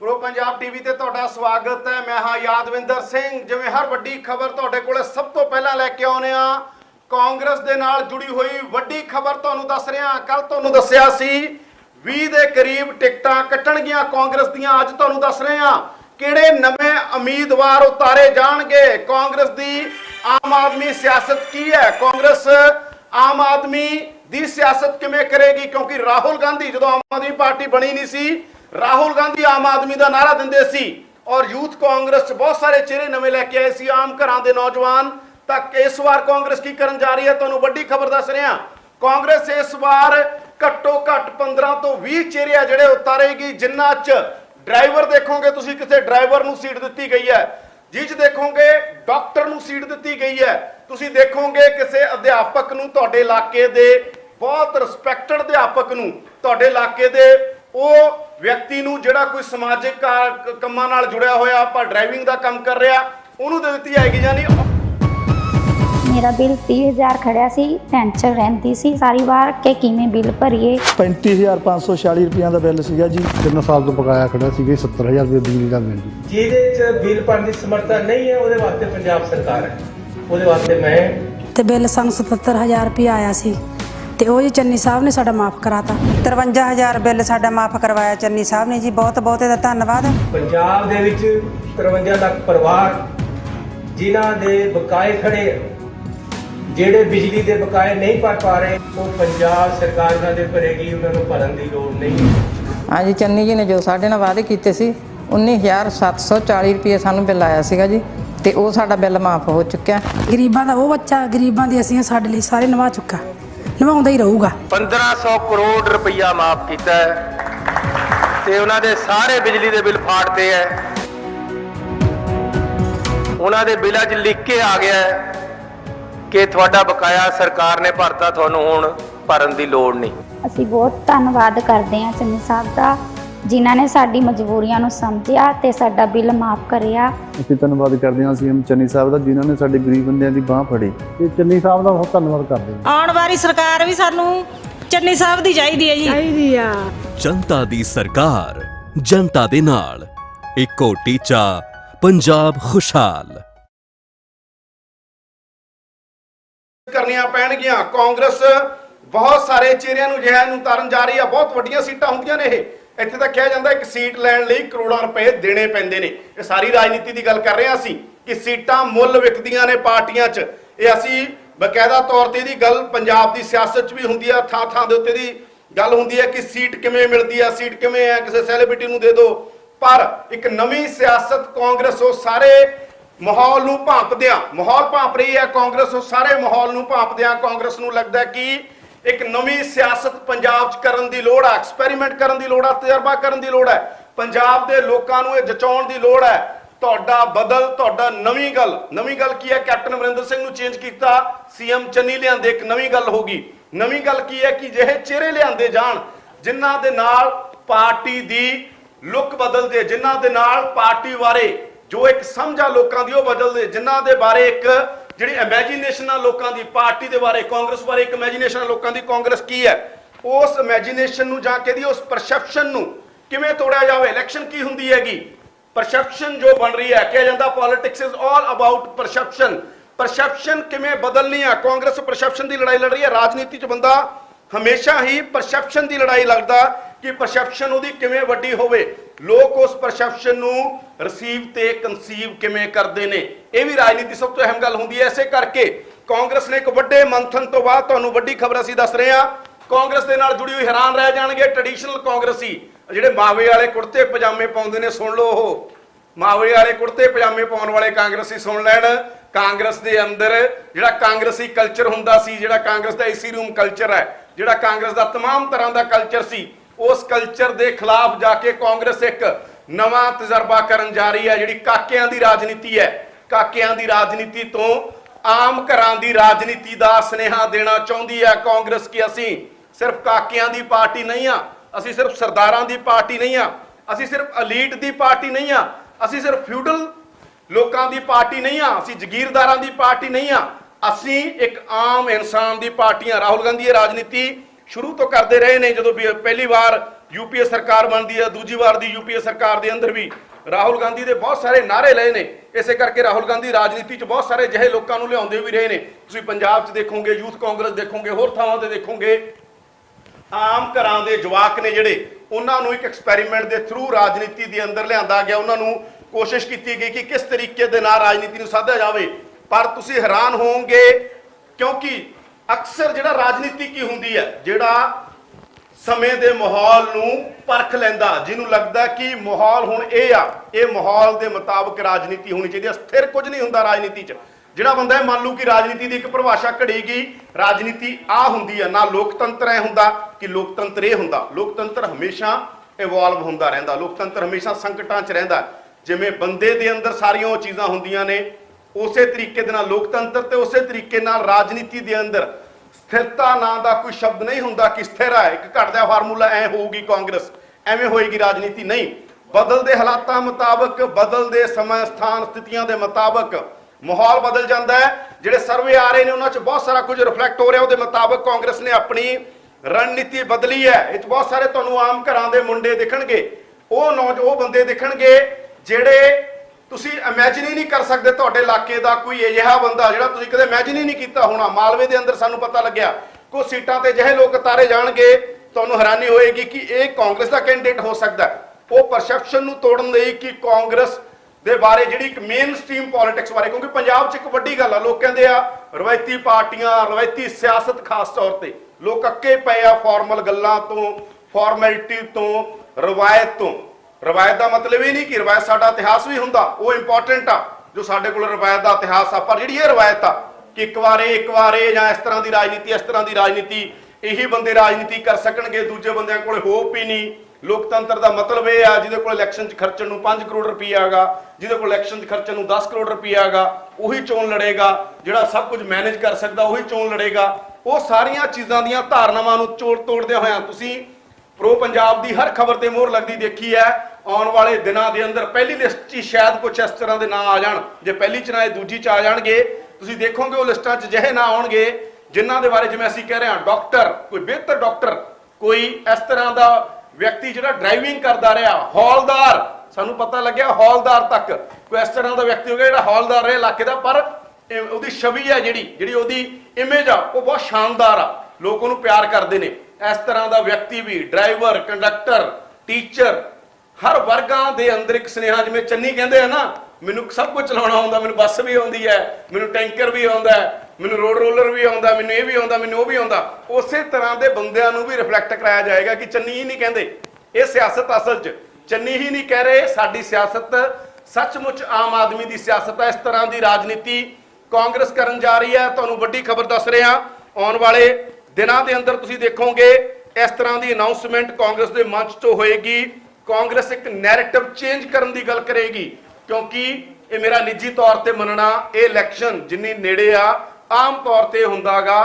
Pro Punjab TV ਤੇ ਤੁਹਾਡਾ ਸਵਾਗਤ ਹੈ। ਮੈਂ ਹਾਂ ਯਾਦਵਿੰਦਰ ਸਿੰਘ। ਜਿਵੇਂ ਹਰ ਵੱਡੀ ਖਬਰ ਤੁਹਾਡੇ ਕੋਲੇ ਸਭ ਤੋਂ ਪਹਿਲਾਂ ਲੈ ਕੇ ਆਉਨੇ ਆ ਕਾਂਗਰਸ ਦੇ ਨਾਲ ਜੁੜੀ ਹੋਈ ਵੱਡੀ ਖਬਰ ਤੁਹਾਨੂੰ ਦੱਸ ਰਿਹਾ ਕੱਲ ਤੁਹਾਨੂੰ ਦੱਸਿਆ ਸੀ 20 ਦੇ ਕਰੀਬ ਟਿਕਟਾਂ ਕੱਟਣਗੀਆਂ ਕਾਂਗਰਸ ਦੀਆਂ। ਅੱਜ ਤੁਹਾਨੂੰ ਦੱਸ ਰਹੇ ਹਾਂ ਕਿਹੜੇ ਨਵੇਂ ਉਮੀਦਵਾਰ ਉਤਾਰੇ ਜਾਣਗੇ। ਕਾਂਗਰਸ ਦੀ ਆਮ ਆਦਮੀ ਸਿਆਸਤ ਕੀ ਹੈ? ਕਾਂਗਰਸ ਆਮ ਆਦਮੀ ਦੀ ਸਿਆਸਤ ਕਿਵੇਂ ਕਰੇਗੀ? ਕਿਉਂਕਿ ਰਾਹੁਲ ਗਾਂਧੀ ਜਦੋਂ ਆਮ ਆਦਮੀ ਪਾਰਟੀ ਬਣੀ ਨਹੀਂ ਸੀ ਰਾਹੁਲ ਗਾਂਧੀ ਆਮ ਆਦਮੀ ਦਾ ਨਾਰਾ ਦਿੰਦੇ ਸੀ ਔਰ ਯੂਥ ਕਾਂਗਰਸ 'ਚ ਬਹੁਤ ਸਾਰੇ ਚਿਹਰੇ ਨਵੇਂ ਲੈ ਕੇ ਆਏ ਸੀ ਆਮ ਘਰਾਂ ਦੇ ਨੌਜਵਾਨ। ਤਾਂ ਇਸ ਵਾਰ ਕਾਂਗਰਸ ਕੀ ਕਰਨ ਜਾ ਰਹੀ ਹੈ? ਤੁਹਾਨੂੰ ਵੱਡੀ ਖਬਰ ਦੱਸ ਰਿਹਾ ਕਾਂਗਰਸ ਇਸ ਵਾਰ ਘੱਟੋ ਘੱਟ 15 ਤੋਂ 20 ਚਿਹਰੇ ਆ ਜਿਹੜੇ ਉਤਾਰੇਗੀ ਜਿਨ੍ਹਾਂ 'ਚ ਡਰਾਈਵਰ ਦੇਖੋਗੇ ਤੁਸੀਂ, ਕਿਸੇ ਡਰਾਈਵਰ ਨੂੰ ਸੀਟ ਦਿੱਤੀ ਗਈ ਹੈ। ਜਿਹ 'ਚ ਦੇਖੋਗੇ, ਡਾਕਟਰ ਨੂੰ ਸੀਟ ਦਿੱਤੀ ਗਈ ਹੈ। ਤੁਸੀਂ ਦੇਖੋਗੇ ਕਿਸੇ ਅਧਿਆਪਕ ਨੂੰ ਤੁਹਾਡੇ ਇਲਾਕੇ ਦੇ, ਬਹੁਤ ਰਿਸਪੈਕਟਡ ਅਧਿਆਪਕ ਨੂੰ ਤੁਹਾਡੇ ਇਲਾਕੇ ਦੇ, ਉਹ ਵਿਅਕਤੀ ਨੂੰ ਜਿਹੜਾ ਕੋਈ ਸਮਾਜਿਕ ਕੰਮਾਂ ਨਾਲ ਜੁੜਿਆ ਹੋਇਆ ਆਪਾਂ ਡਰਾਈਵਿੰਗ ਦਾ ਕੰਮ ਕਰ ਰਿਹਾ ਉਹਨੂੰ ਦੇ ਦਿੱਤੀ ਜਾਏਗੀ ਯਾਨੀ ਮੇਰਾ ਬਿੱਲ 30000 ਖੜਿਆ ਸੀ ਟੈਨਸ਼ਨ ਰਹਿੰਦੀ ਸੀ ਸਾਰੀ ਵਾਰ ਕਿ ਕਿਵੇਂ ਬਿੱਲ ਭਰੀਏ? 35546 ਰੁਪਈਆ ਦਾ ਬਿੱਲ ਸੀਗਾ ਜੀ। ਤਿੰਨ ਸਾਲ ਤੋਂ ਬਕਾਇਆ ਖੜਾ ਸੀਗੇ 70000 ਰੁਪਏ ਬਿਜਲੀ ਦਾ ਬਿੱਲ। ਜਿਹਦੇ ਚ ਬਿੱਲ ਭਰਨ ਦੀ ਸਮਰੱਥਾ ਨਹੀਂ ਹੈ ਉਹਦੇ ਵਾਸਤੇ ਪੰਜਾਬ ਸਰਕਾਰ ਹੈ। ਉਹਦੇ ਵਾਸਤੇ ਮੈਂ ਤੇ ਬਿੱਲ ਸਾਨੂੰ 77000 ਰੁਪਏ ਆਇਆ ਸੀ। ਤੇ ਉਹ ਜੀ ਚੰਨੀ ਸਾਹਿਬ ਨੇ ਸਾਡਾ ਮਾਫ ਕਰਾਤਾ। 53000 ਬਿੱਲ ਸਾਡਾ ਮਾਫ ਕਰਵਾਇਆ ਚੰਨੀ ਸਾਹਿਬ ਨੇ ਜੀ ਬਹੁਤ ਬਹੁਤ ਇਹਦਾ ਧੰਨਵਾਦ। ਪੰਜਾਬ ਦੇ ਵਿੱਚ 53 ਲੱਖ ਪਰਿਵਾਰ ਜਿਨ੍ਹਾਂ ਦੇ ਬਕਾਏ ਖੜੇ ਆ, ਜਿਹੜੇ ਬਿਜਲੀ ਦੇ ਬਕਾਏ ਨਹੀਂ ਭਰ ਪਾ ਰਹੇ ਉਹ ਪੰਜਾਬ ਸਰਕਾਰ ਉਹਨਾਂ ਦੇ ਭਰੇਗੀ ਉਹਨਾਂ ਨੂੰ ਭਰਨ ਦੀ ਲੋੜ ਨਹੀਂ। ਹੈ ਹਾਂਜੀ ਚੰਨੀ ਜੀ ਨੇ ਜੋ ਸਾਡੇ ਨਾਲ ਵਾਅਦੇ ਕੀਤੇ ਸੀ 19740 ਰੁਪਏ ਸਾਨੂੰ ਬਿੱਲ ਆਇਆ ਸੀਗਾ ਜੀ ਤੇ ਉਹ ਸਾਡਾ ਬਿੱਲ ਮਾਫ ਹੋ ਚੁੱਕਿਆ। ਗਰੀਬਾਂ ਦਾ ਉਹ ਬੱਚਾ ਗਰੀਬਾਂ ਦੀ ਅਸੀਂ ਸਾਡੇ ਲਈ ਸਾਰੇ ਨਿਭਾ ਚੁੱਕਾ। ਨਿਭਾਉਂਦਾ ਹੀ ਰਹੂਗਾ। 1500 ਕਰੋੜ ਰੁਪਈਆ ਮਾਫ ਕੀਤਾ ਹੈ ਤੇ ਉਹਨਾਂ ਦੇ ਸਾਰੇ ਬਿਜਲੀ ਦੇ ਬਿੱਲ ਫਾੜਤੇ ਹੈ। ਉਹਨਾਂ ਦੇ ਬਿੱਲਾਂ 'ਚ ਲਿਖ ਕੇ ਆ ਗਿਆ ਹੈ ਕਿ ਤੁਹਾਡਾ ਬਕਾਇਆ ਸਰਕਾਰ ਨੇ ਭਰਤਾ ਤੁਹਾਨੂੰ ਹੁਣ ਭਰਨ ਦੀ ਲੋੜ ਨਹੀਂ। ਅਸੀਂ ਬਹੁਤ ਧੰਨਵਾਦ ਕਰਦੇ ਹਾਂ ਚੰਨੀ ਸਾਹਿਬ ਦਾ। ਜਿਨ੍ਹਾਂ ਨੇ ਸਾਡੀ ਮਜਬੂਰੀਆਂ ਨੂੰ ਸਮਝਿਆ ਤੇ ਸਾਡਾ ਬਿੱਲ ਮਾਫ ਕਰਿਆ। ਅਸੀਂ ਧੰਨਵਾਦ ਕਰਦੇ ਹਾਂ ਸੀਐਮ ਚੰਨੀ ਸਾਹਿਬ ਦਾ ਜਿਨ੍ਹਾਂ ਨੇ ਸਾਡੇ ਗਰੀਬ ਬੰਦਿਆਂ ਦੀ ਬਾਹ ਫੜੀ। ਤੇ ਚੰਨੀ ਸਾਹਿਬ ਦਾ ਬਹੁਤ ਧੰਨਵਾਦ ਕਰਦੇ ਹਾਂ। ਆਉਣ ਵਾਲੀ ਸਰਕਾਰ ਵੀ ਸਾਨੂੰ ਚੰਨੀ ਸਾਹਿਬ ਦੀ ਚਾਹੀਦੀ ਹੈ ਜੀ। ਚਾਹੀਦੀ ਆ। ਜਨਤਾ ਦੀ ਸਰਕਾਰ ਜਨਤਾ ਦੇ ਨਾਲ। ਇੱਕੋ ਟੀਚਾ ਪੰਜਾਬ ਖੁਸ਼ਹਾਲ। ਕਰਨੀਆਂ ਪੈਣਗੀਆਂ। ਕਾਂਗਰਸ ਬਹੁਤ ਸਾਰੇ ਚਿਹਰਿਆਂ ਨੂੰ ਜਿਹੜਾ ਨੂੰ ਤਾਰਨ ਜਾ ਰਹੀ ਆ। ਬਹੁਤ ਵੱਡੀਆਂ ਸੀਟਾਂ ਹੁੰਦੀਆਂ ਨੇ ਇਹ। ਇੱਥੇ ਤਾਂ ਕਿਹਾ ਜਾਂਦਾ ਇੱਕ ਸੀਟ ਲੈਣ ਲਈ ਕਰੋੜਾਂ ਰੁਪਏ ਦੇਣੇ ਪੈਂਦੇ ਨੇ। ਇਹ ਸਾਰੀ ਰਾਜਨੀਤੀ ਦੀ ਗੱਲ ਕਰ ਰਹੇ ਹਾਂ ਅਸੀਂ ਕਿ ਸੀਟਾਂ ਮੁੱਲ ਵਿਕਦੀਆਂ ਨੇ ਪਾਰਟੀਆਂ 'ਚ। ਇਹ ਅਸੀਂ ਬਕਾਇਦਾ ਤੌਰ ਤੇ ਇਹਦੀ ਗੱਲ ਪੰਜਾਬ ਦੀ ਸਿਆਸਤ 'ਚ ਵੀ ਹੁੰਦੀ ਆ, ਥਾਂ ਥਾਂ ਦੇ ਉੱਤੇ ਦੀ ਗੱਲ ਹੁੰਦੀ ਹੈ ਕਿ ਸੀਟ ਕਿਵੇਂ ਮਿਲਦੀ ਆ, ਸੀਟ ਕਿਵੇਂ ਆ, ਕਿਸੇ ਸੈਲੀਬ੍ਰਿਟੀ ਨੂੰ ਦੇ ਦਿਓ ਪਰ ਇੱਕ ਨਵੀਂ ਸਿਆਸਤ ਕਾਂਗਰਸ ਉਹ ਸਾਰੇ ਮਾਹੌਲ ਨੂੰ ਭਾਂਪਦਿਆਂ, ਮਾਹੌਲ ਭਾਂਪ ਰਹੀ ਹੈ ਕਾਂਗਰਸ, ਉਹ ਸਾਰੇ ਮਾਹੌਲ ਨੂੰ ਭਾਂਪਦਿਆਂ ਕਾਂਗਰਸ ਨੂੰ ਲੱਗਦਾ ਕਿ ਇੱਕ ਨਵੀਂ ਸਿਆਸਤ ਪੰਜਾਬ 'ਚ ਕਰਨ ਦੀ ਲੋੜ ਹੈ ਐਕਸਪੈਰੀਮੈਂਟ ਕਰਨ ਦੀ ਲੋੜ ਹੈ ਤਜਰਬਾ ਕਰਨ ਦੀ ਲੋੜ ਹੈ ਪੰਜਾਬ ਦੇ ਲੋਕਾਂ ਨੂੰ ਇਹ ਜਚਾਉਣ ਦੀ ਲੋੜ ਹੈ ਤੁਹਾਡਾ ਬਦਲ, ਤੁਹਾਡਾ ਨਵੀਂ ਗੱਲ ਨਵੀਂ ਗੱਲ ਕੀ ਹੈ? ਕੈਪਟਨ ਅਮਰਿੰਦਰ ਸਿੰਘ ਨੂੰ ਚੇਂਜ ਕੀਤਾ ਸੀਐਮ ਚੰਨੀ ਲਿਆਂਦੇ, ਇੱਕ ਨਵੀਂ ਗੱਲ ਹੋਗੀ ਨਵੀਂ ਗੱਲ ਕੀ ਹੈ ਕਿ ਜਿਹੇ ਚਿਹਰੇ ਲਿਆਂਦੇ ਜਾਣ, ਜਿਨ੍ਹਾਂ ਦੇ ਨਾਲ ਪਾਰਟੀ ਦੀ ਲੁੱਕ ਬਦਲਦੇ, ਜਿਨ੍ਹਾਂ ਦੇ ਨਾਲ ਪਾਰਟੀ ਬਾਰੇ ਜੋ ਇੱਕ ਸਮਝ ਆ ਲੋਕਾਂ ਦੀ ਉਹ ਬਦਲਦੇ, ਜਿਨ੍ਹਾਂ ਦੇ ਬਾਰੇ ਇੱਕ ਜਿਹੜੀ ਇਮੇਜਿਨੇਸ਼ਨ ਆ ਲੋਕਾਂ ਦੀ ਪਾਰਟੀ ਦੇ ਬਾਰੇ, ਕਾਂਗਰਸ ਬਾਰੇ, ਇੱਕ ਇਮੇਜਿਨੇਸ਼ਨ ਆ ਲੋਕਾਂ ਦੀ ਕਾਂਗਰਸ ਕੀ ਹੈ? ਉਸ ਇਮੇਜਿਨੇਸ਼ਨ ਨੂੰ ਜਾਂ ਕਹਦੀ ਉਸ ਪਰਸੈਪਸ਼ਨ ਨੂੰ ਕਿਵੇਂ ਤੋੜਿਆ ਜਾਵੇ? ਇਲੈਕਸ਼ਨ ਕੀ ਹੁੰਦੀ ਹੈਗੀ? ਪਰਸੈਪਸ਼ਨ ਜੋ ਬਣ ਰਹੀ ਹੈ, ਕਿਹਾ ਜਾਂਦਾ politics is all about perception perception ਕਿਵੇਂ ਬਦਲਣੀ ਆ? ਕਾਂਗਰਸ ਪਰਸੈਪਸ਼ਨ ਦੀ ਲੜਾਈ ਲੜ ਰਹੀ ਹੈ। ਰਾਜਨੀਤੀ 'ਚ ਬੰਦਾ ਹਮੇਸ਼ਾ ਹੀ ਪਰਸੈਪਸ਼ਨ ਦੀ ਲੜਾਈ ਲੜਦਾ ਕਿ ਪਰਸੈਪਸ਼ਨ ਉਹਦੀ ਕਿਵੇਂ ਵੱਡੀ ਹੋਵੇ ਲੋਕ ਉਸ ਪਰਸੈਪਸ਼ਨ ਨੂੰ ਰਿਸੀਵ ਤੇ ਕਨਸੀਵ ਕਿਵੇਂ ਕਰਦੇ ਨੇ ਇਹ ਵੀ ਰਾਜਨੀਤੀ ਸਭ ਤੋਂ ਅਹਿਮ ਗੱਲ ਹੁੰਦੀ ਹੈ ਐਸੇ ਕਰਕੇ ਕਾਂਗਰਸ ਨੇ ਇੱਕ ਵੱਡੇ ਮੰਥਨ ਤੋਂ ਬਾਅਦ ਤੁਹਾਨੂੰ ਵੱਡੀ ਖਬਰ ਅਸੀਂ ਦੱਸ ਰਹੇ ਹਾਂ ਕਾਂਗਰਸ ਦੇ ਨਾਲ ਜੁੜੀ ਹੋਈ ਹੈਰਾਨ ਰਹਿ ਜਾਣਗੇ ਟ੍ਰੈਡੀਸ਼ਨਲ ਕਾਂਗਰਸੀ ਜਿਹੜੇ ਮਾਵੇ ਵਾਲੇ ਕੁੜਤੇ ਪਜਾਮੇ ਪਾਉਂਦੇ ਨੇ ਸੁਣ ਲਓ ਉਹ ਮਾਵੇ ਵਾਲੇ ਕੁੜਤੇ ਪਜਾਮੇ ਪਾਉਣ ਵਾਲੇ ਕਾਂਗਰਸੀ ਸੁਣ ਲੈਣ ਕਾਂਗਰਸ ਦੇ ਅੰਦਰ ਜਿਹੜਾ ਕਾਂਗਰਸੀ ਕਲਚਰ ਹੁੰਦਾ ਸੀ ਜਿਹੜਾ ਕਾਂਗਰਸ ਦਾ ਏਸੀ ਰੂਮ ਕਲਚਰ ਹੈ ਜਿਹੜਾ ਕਾਂਗਰਸ ਦਾ तमाम ਤਰ੍ਹਾਂ ਦਾ ਕਲਚਰ ਸੀ ਉਸ ਕਲਚਰ ਦੇ ਖਿਲਾਫ ਜਾ ਕੇ ਕਾਂਗਰਸ ਇੱਕ ਨਵਾਂ ਤਜਰਬਾ ਕਰਨ ਜਾ ਰਹੀ ਹੈ, ਜਿਹੜੀ ਕਾਕਿਆਂ ਦੀ ਰਾਜਨੀਤੀ ਹੈ। ਕਾਕਿਆਂ ਦੀ ਰਾਜਨੀਤੀ ਤੋਂ ਆਮ ਘਰਾਂ ਦੀ ਰਾਜਨੀਤੀ ਦਾ ਸਨੇਹਾ ਦੇਣਾ ਚਾਹੁੰਦੀ ਹੈ ਕਾਂਗਰਸ ਕਿ ਅਸੀਂ ਸਿਰਫ ਕਾਕਿਆਂ ਦੀ ਪਾਰਟੀ ਨਹੀਂ ਆ ਅਸੀਂ ਸਿਰਫ ਸਰਦਾਰਾਂ ਦੀ ਪਾਰਟੀ ਨਹੀਂ ਆ ਅਸੀਂ ਸਿਰਫ ਅਲੀਟ ਦੀ ਪਾਰਟੀ ਨਹੀਂ ਆ ਅਸੀਂ ਸਿਰਫ ਫਿਊਡਲ ਲੋਕਾਂ ਦੀ ਪਾਰਟੀ ਨਹੀਂ ਆ ਅਸੀਂ ਜ਼ਗੀਰਦਾਰਾਂ ਦੀ ਪਾਰਟੀ ਨਹੀਂ ਆ ਅਸੀਂ ਇੱਕ ਆਮ ਇਨਸਾਨ ਦੀ ਪਾਰਟੀ ਆ ਰਾਹੁਲ ਗਾਂਧੀ ਇਹ ਰਾਜਨੀਤੀ ਸ਼ੁਰੂ ਤੋਂ ਕਰਦੇ ਰਹੇ ਨੇ ਜਦੋਂ ਵੀ ਪਹਿਲੀ ਵਾਰ ਯੂਪੀਏ ਸਰਕਾਰ ਬਣਦੀ ਹੈ, ਦੂਜੀ ਵਾਰ ਦੀ ਯੂਪੀਏ ਸਰਕਾਰ ਦੇ ਅੰਦਰ ਵੀ ਰਾਹੁਲ ਗਾਂਧੀ ਦੇ ਬਹੁਤ ਸਾਰੇ ਨਾਰੇ ਲਏ ਨੇ। ਇਸੇ ਕਰਕੇ ਰਾਹੁਲ ਗਾਂਧੀ ਰਾਜਨੀਤੀ 'ਚ ਬਹੁਤ ਸਾਰੇ ਜਿਹੇ ਲੋਕਾਂ ਨੂੰ ਲਿਆਉਂਦੇ ਵੀ ਰਹੇ ਨੇ। ਤੁਸੀਂ ਪੰਜਾਬ 'ਚ ਦੇਖੋਗੇ, ਯੂਥ ਕਾਂਗਰਸ ਦੇਖੋਗੇ, ਹੋਰ ਥਾਵਾਂ ਤੇ ਦੇਖੋਗੇ, ਆਮ ਘਰਾਂ ਦੇ ਜਵਾਕ ਨੇ ਜਿਹੜੇ, ਉਹਨਾਂ ਨੂੰ ਇੱਕ ਐਕਸਪੈਰੀਮੈਂਟ ਦੇ ਥਰੂ ਰਾਜਨੀਤੀ ਦੇ ਅੰਦਰ ਲਿਆਂਦਾ ਗਿਆ। ਉਹਨਾਂ ਨੂੰ ਕੋਸ਼ਿਸ਼ ਕੀਤੀ ਗਈ ਕਿ ਕਿਸ ਤਰੀਕੇ ਦੇ ਨਾਲ ਰਾਜਨੀਤੀ ਨੂੰ ਸਾਧਿਆ ਜਾਵੇ। ਪਰ ਤੁਸੀਂ ਹੈਰਾਨ ਹੋਵੋਗੇ ਕਿਉਂਕਿ ਅਕਸਰ ਜਿਹੜਾ ਰਾਜਨੀਤੀ ਕੀ ਹੁੰਦੀ ਹੈ, ਜਿਹੜਾ ਸਮੇਂ ਦੇ ਮਾਹੌਲ ਨੂੰ ਪਰਖ ਲੈਂਦਾ, ਜਿਹਨੂੰ ਲੱਗਦਾ ਕਿ ਮਾਹੌਲ ਹੁਣ ਇਹ ਆ, ਇਹ ਮਾਹੌਲ ਦੇ ਮੁਤਾਬਕ ਰਾਜਨੀਤੀ ਹੋਣੀ ਚਾਹੀਦੀ ਹੈ ਸਥਿਰ ਕੁਝ ਨਹੀਂ ਹੁੰਦਾ ਰਾਜਨੀਤੀ 'ਚ। ਜਿਹੜਾ ਬੰਦਾ ਇਹ ਮੰਨ ਲੂ ਕਿ ਰਾਜਨੀਤੀ ਦੀ ਇੱਕ ਪਰਿਭਾਸ਼ਾ ਘੜੇਗੀ, ਰਾਜਨੀਤੀ ਆ ਹੁੰਦੀ ਹੈ ਨਾ ਲੋਕਤੰਤਰ ਐ ਹੁੰਦਾ ਕਿ ਲੋਕਤੰਤਰ ਇਹ ਹੁੰਦਾ। ਲੋਕਤੰਤਰ ਹਮੇਸ਼ਾ ਇਵੋਲਵ ਹੁੰਦਾ ਰਹਿੰਦਾ, ਲੋਕਤੰਤਰ ਹਮੇਸ਼ਾ ਸੰਕਟਾਂ 'ਚ ਰਹਿੰਦਾ। ਜਿਵੇਂ ਬੰਦੇ ਦੇ ਅੰਦਰ ਸਾਰੀਆਂ ਉਹ ਚੀਜ਼ਾਂ ਹੁੰਦੀਆਂ ਨੇ ਉਸੇ ਤਰੀਕੇ ਦੇ ਨਾਲ ਲੋਕਤੰਤਰ ਤੇ ਉਸੇ ਤਰੀਕੇ ਨਾਲ ਰਾਜਨੀਤੀ ਦੇ ਅੰਦਰ ਸਥਿਰਤਾ ਨਾਂ ਦਾ ਕੋਈ ਸ਼ਬਦ ਨਹੀਂ ਹੁੰਦਾ ਕਿ ਸਥਿਰ ਹੈ। ਇੱਕ ਘਟਦਾ ਫਾਰਮੂਲਾ ਐ ਹੋਊਗੀ ਕਾਂਗਰਸ। ਐਵੇਂ ਹੋਏਗੀ ਰਾਜਨੀਤੀ ਨਹੀਂ। ਬਦਲਦੇ ਹਾਲਾਤਾਂ ਮੁਤਾਬਕ ਬਦਲਦੇ ਸਮੇਂ ਸਥਾਨ ਸਥਿਤੀਆਂ ਦੇ ਮੁਤਾਬਕ ਮਾਹੌਲ ਬਦਲ ਜਾਂਦਾ ਹੈ। ਜਿਹੜੇ ਸਰਵੇ ਆ ਰਹੇ ਨੇ, ਉਹਨਾਂ 'ਚ ਬਹੁਤ ਸਾਰਾ ਕੁਝ ਰਿਫਲੈਕਟ ਹੋ ਰਿਹਾ। ਉਹਦੇ ਮੁਤਾਬਕ ਕਾਂਗਰਸ ਨੇ ਆਪਣੀ ਰਣਨੀਤੀ ਬਦਲੀ ਹੈ। ਇਹ 'ਚ ਬਹੁਤ ਸਾਰੇ ਤੁਹਾਨੂੰ ਆਮ ਘਰਾਂ ਦੇ ਮੁੰਡੇ ਦਿਖਣਗੇ। ਉਹ ਨੌਜ, ਉਹ ਬੰਦੇ ਦਿਖਣਗੇ ਜਿਹੜੇ ਤੁਸੀਂ ਇਮੇਜਿਨ ਹੀ ਨਹੀਂ ਕਰ ਸਕਦੇ ਤੁਹਾਡੇ ਇਲਾਕੇ ਦਾ ਕੋਈ ਅਜਿਹਾ ਬੰਦਾ ਜਿਹੜਾ ਤੁਸੀਂ ਕਦੇ ਇਮੇਜਿਨ ਹੀ ਨਹੀਂ ਕੀਤਾ ਹੋਣਾ। ਮਾਲਵੇ ਦੇ ਅੰਦਰ ਸਾਨੂੰ ਪਤਾ ਲੱਗਿਆ ਕੁਝ ਸੀਟਾਂ ਤੇ ਜਿਹੇ ਲੋਕ ਤਾਰੇ ਜਾਣਗੇ, ਤੁਹਾਨੂੰ ਹੈਰਾਨੀ ਹੋਏਗੀ ਕਿ ਇਹ ਕਾਂਗਰਸ ਦਾ ਕੈਂਡੀਡੇਟ ਹੋ ਸਕਦਾ ਉਹ ਪਰਸੈਪਸ਼ਨ ਨੂੰ ਤੋੜਨ ਲਈ ਕਿ ਕਾਂਗਰਸ ਦੇ ਬਾਰੇ ਜਿਹੜੀ ਇੱਕ ਮੇਨ ਸਟ੍ਰੀਮ ਪੋਲਿਟਿਕਸ ਬਾਰੇ, ਕਿਉਂਕਿ ਪੰਜਾਬ 'ਚ ਇੱਕ ਵੱਡੀ ਗੱਲ ਆ, ਲੋਕ ਕਹਿੰਦੇ ਆ, ਰਵਾਇਤੀ ਪਾਰਟੀਆਂ, ਰਵਾਇਤੀ ਸਿਆਸਤ ਖਾਸ ਤੌਰ ਤੇ। ਲੋਕ ਅੱਕੇ ਪਏ ਆ ਫਾਰਮਲ ਗੱਲਾਂ ਤੋਂ ਫਾਰਮੈਲਿਟੀ ਤੋਂ, ਰਵਾਇਤ ਤੋਂ। ਰਵਾਇਤ ਦਾ ਮਤਲਬ ਇਹ ਨਹੀਂ ਕਿ ਰਵਾਇਤ ਸਾਡਾ ਇਤਿਹਾਸ ਵੀ ਹੁੰਦਾ, ਉਹ ਇੰਪੋਰਟੈਂਟ ਆ, ਜੋ ਸਾਡੇ ਕੋਲ ਰਵਾਇਤ ਦਾ ਇਤਿਹਾਸ ਆ, ਪਰ ਜਿਹੜੀ ਇਹ ਰਵਾਇਤ ਆ ਕਿ ਇੱਕ ਵਾਰੇ ਇੱਕ ਵਾਰੇ ਜਾਂ ਇਸ ਤਰ੍ਹਾਂ ਦੀ ਰਾਜਨੀਤੀ, ਇਸ ਤਰ੍ਹਾਂ ਦੀ ਰਾਜਨੀਤੀ, ਇਹੀ ਬੰਦੇ ਰਾਜਨੀਤੀ ਕਰ ਸਕਣਗੇ, ਦੂਜੇ ਬੰਦਿਆਂ ਕੋਲ ਹੋਪ ਹੀ ਨਹੀਂ। ਲੋਕਤੰਤਰ ਦਾ ਮਤਲਬ ਇਹ ਆ, ਜਿਹਦੇ ਕੋਲ ਇਲੈਕਸ਼ਨ 'ਚ ਖਰਚਣ ਨੂੰ 5 ਕਰੋੜ ਰੁਪਈਆ ਹੈਗਾ, ਜਿਹਦੇ ਕੋਲ ਇਲੈਕਸ਼ਨ 'ਚ ਖਰਚਣ ਨੂੰ 10 ਕਰੋੜ ਰੁਪਈਆ ਹੈਗਾ, ਉਹੀ ਚੋਣ ਲੜੇਗਾ, ਜਿਹੜਾ ਸਭ ਕੁਝ ਮੈਨੇਜ ਕਰ ਸਕਦਾ, ਉਹੀ ਚੋਣ ਲੜੇਗਾ। ਉਹ ਸਾਰੀਆਂ ਚੀਜ਼ਾਂ ਦੀਆਂ ਧਾਰਨਾਵਾਂ ਨੂੰ ਚੋੜ ਤੋੜਦੇ ਹੋਇਆਂ ਤੁਸੀਂ ਪ੍ਰੋ ਪੰਜਾਬ ਦੀ ਹਰ ਖਬਰ ਤੇ ਮੋਹਰ ਲੱਗਦੀ ਦੇਖੀ ਹੈ। ਆਉਣ ਵਾਲੇ ਦਿਨਾਂ ਦੇ ਅੰਦਰ ਪਹਿਲੀ ਲਿਸਟ 'ਚ ਹੀ ਸ਼ਾਇਦ ਕੁਝ ਇਸ ਤਰ੍ਹਾਂ ਦੇ ਨਾਂ ਆ ਜਾਣ। ਜੇ ਪਹਿਲੀ 'ਚ ਨਾ ਇਹ ਦੂਜੀ 'ਚ ਆ ਜਾਣਗੇ। ਤੁਸੀਂ ਦੇਖੋਗੇ ਉਹ ਲਿਸਟਾਂ 'ਚ ਜਿਹੇ ਨਾਂ ਆਉਣਗੇ, ਜਿਨ੍ਹਾਂ ਦੇ ਬਾਰੇ ਜਿਵੇਂ ਅਸੀਂ ਕਹਿ ਰਹੇ ਹਾਂ, ਡਾਕਟਰ, ਕੋਈ ਬਿਹਤਰ ਡਾਕਟਰ, ਕੋਈ ਇਸ ਤਰ੍ਹਾਂ ਦਾ ਵਿਅਕਤੀ ਜਿਹੜਾ ਡਰਾਈਵਿੰਗ ਕਰਦਾ ਰਿਹਾ, ਹੌਲਦਾਰ। ਸਾਨੂੰ ਪਤਾ ਲੱਗਿਆ ਹੌਲਦਾਰ ਤੱਕ ਕੋਈ ਇਸ ਤਰ੍ਹਾਂ ਦਾ ਵਿਅਕਤੀ ਹੋ ਗਿਆ ਜਿਹੜਾ ਹੌਲਦਾਰ ਰਿਹਾ ਇਲਾਕੇ ਦਾ, ਪਰ ਉਹਦੀ ਛਵੀ ਆ ਜਿਹੜੀ ਜਿਹੜੀ ਉਹਦੀ ਇਮੇਜ ਆ, ਉਹ ਬਹੁਤ ਸ਼ਾਨਦਾਰ ਆ। ਲੋਕ ਉਹਨੂੰ ਪਿਆਰ ਕਰਦੇ ਨੇ। ਇਸ ਤਰ੍ਹਾਂ ਦਾ ਵਿਅਕਤੀ ਵੀ, ਡਰਾਈਵਰ, ਕੰਡਕਟਰ, ਟੀਚਰ ਹਰ ਵਰਗਾਂ ਦੇ ਅੰਦਰ ਇੱਕ ਸੁਨੇਹਾ, ਜਿਵੇਂ ਚੰਨੀ ਕਹਿੰਦੇ ਆ ਨਾ, ਮੈਨੂੰ ਸਭ ਕੁਝ ਚਲਾਉਣਾ ਆਉਂਦਾ, ਮੈਨੂੰ ਬੱਸ ਵੀ ਆਉਂਦੀ ਹੈ, ਮੈਨੂੰ ਟੈਂਕਰ ਵੀ ਆਉਂਦਾ ਮੈਨੂੰ ਰੋਡ ਰੋਲਰ ਵੀ ਆਉਂਦਾ, ਮੈਨੂੰ ਇਹ ਵੀ ਆਉਂਦਾ, ਮੈਨੂੰ ਉਹ ਵੀ ਆਉਂਦਾ। ਉਸੇ ਤਰ੍ਹਾਂ ਦੇ ਬੰਦਿਆਂ ਨੂੰ ਵੀ ਰਿਫਲੈਕਟ ਕਰਾਇਆ ਜਾਏਗਾ ਕਿ ਚੰਨੀ ਹੀ ਨਹੀਂ ਕਹਿੰਦੇ। ਇਹ ਸਿਆਸਤ ਅਸਲ 'ਚ, ਚੰਨੀ ਹੀ ਨਹੀਂ ਕਹਿ ਰਹੇ, ਸਾਡੀ ਸਿਆਸਤ ਸੱਚਮੁੱਚ ਆਮ ਆਦਮੀ ਦੀ ਸਿਆਸਤ ਹੈ, ਇਸ ਤਰ੍ਹਾਂ ਦੀ ਰਾਜਨੀਤੀ ਕਾਂਗਰਸ ਕਰਨ ਜਾ ਰਹੀ ਹੈ। ਤੁਹਾਨੂੰ ਵੱਡੀ ਖਬਰ ਦੱਸ ਰਿਹਾ, ਆਉਣ ਵਾਲੇ ਦਿਨਾਂ ਦੇ ਅੰਦਰ ਤੁਸੀਂ ਦੇਖੋਗੇ, ਇਸ ਤਰ੍ਹਾਂ ਦੀ ਅਨਾਉਂਸਮੈਂਟ ਕਾਂਗਰਸ ਦੇ ਮੰਚ ਤੋਂ ਹੋਏਗੀ। ਕਾਂਗਰਸ ਇੱਕ ਨੈਰੇਟਿਵ ਚੇਂਜ ਕਰਨ ਦੀ ਗੱਲ ਕਰੇਗੀ ਕਿਉਂਕਿ ਇਹ ਮੇਰਾ ਨਿੱਜੀ ਤੌਰ ਤੇ ਮੰਨਣਾ ਇਹ ਇਲੈਕਸ਼ਨ ਜਿੰਨੀ ਨੇੜੇ ਆ ਆਮ ਤੌਰ ਤੇ ਹੁੰਦਾਗਾ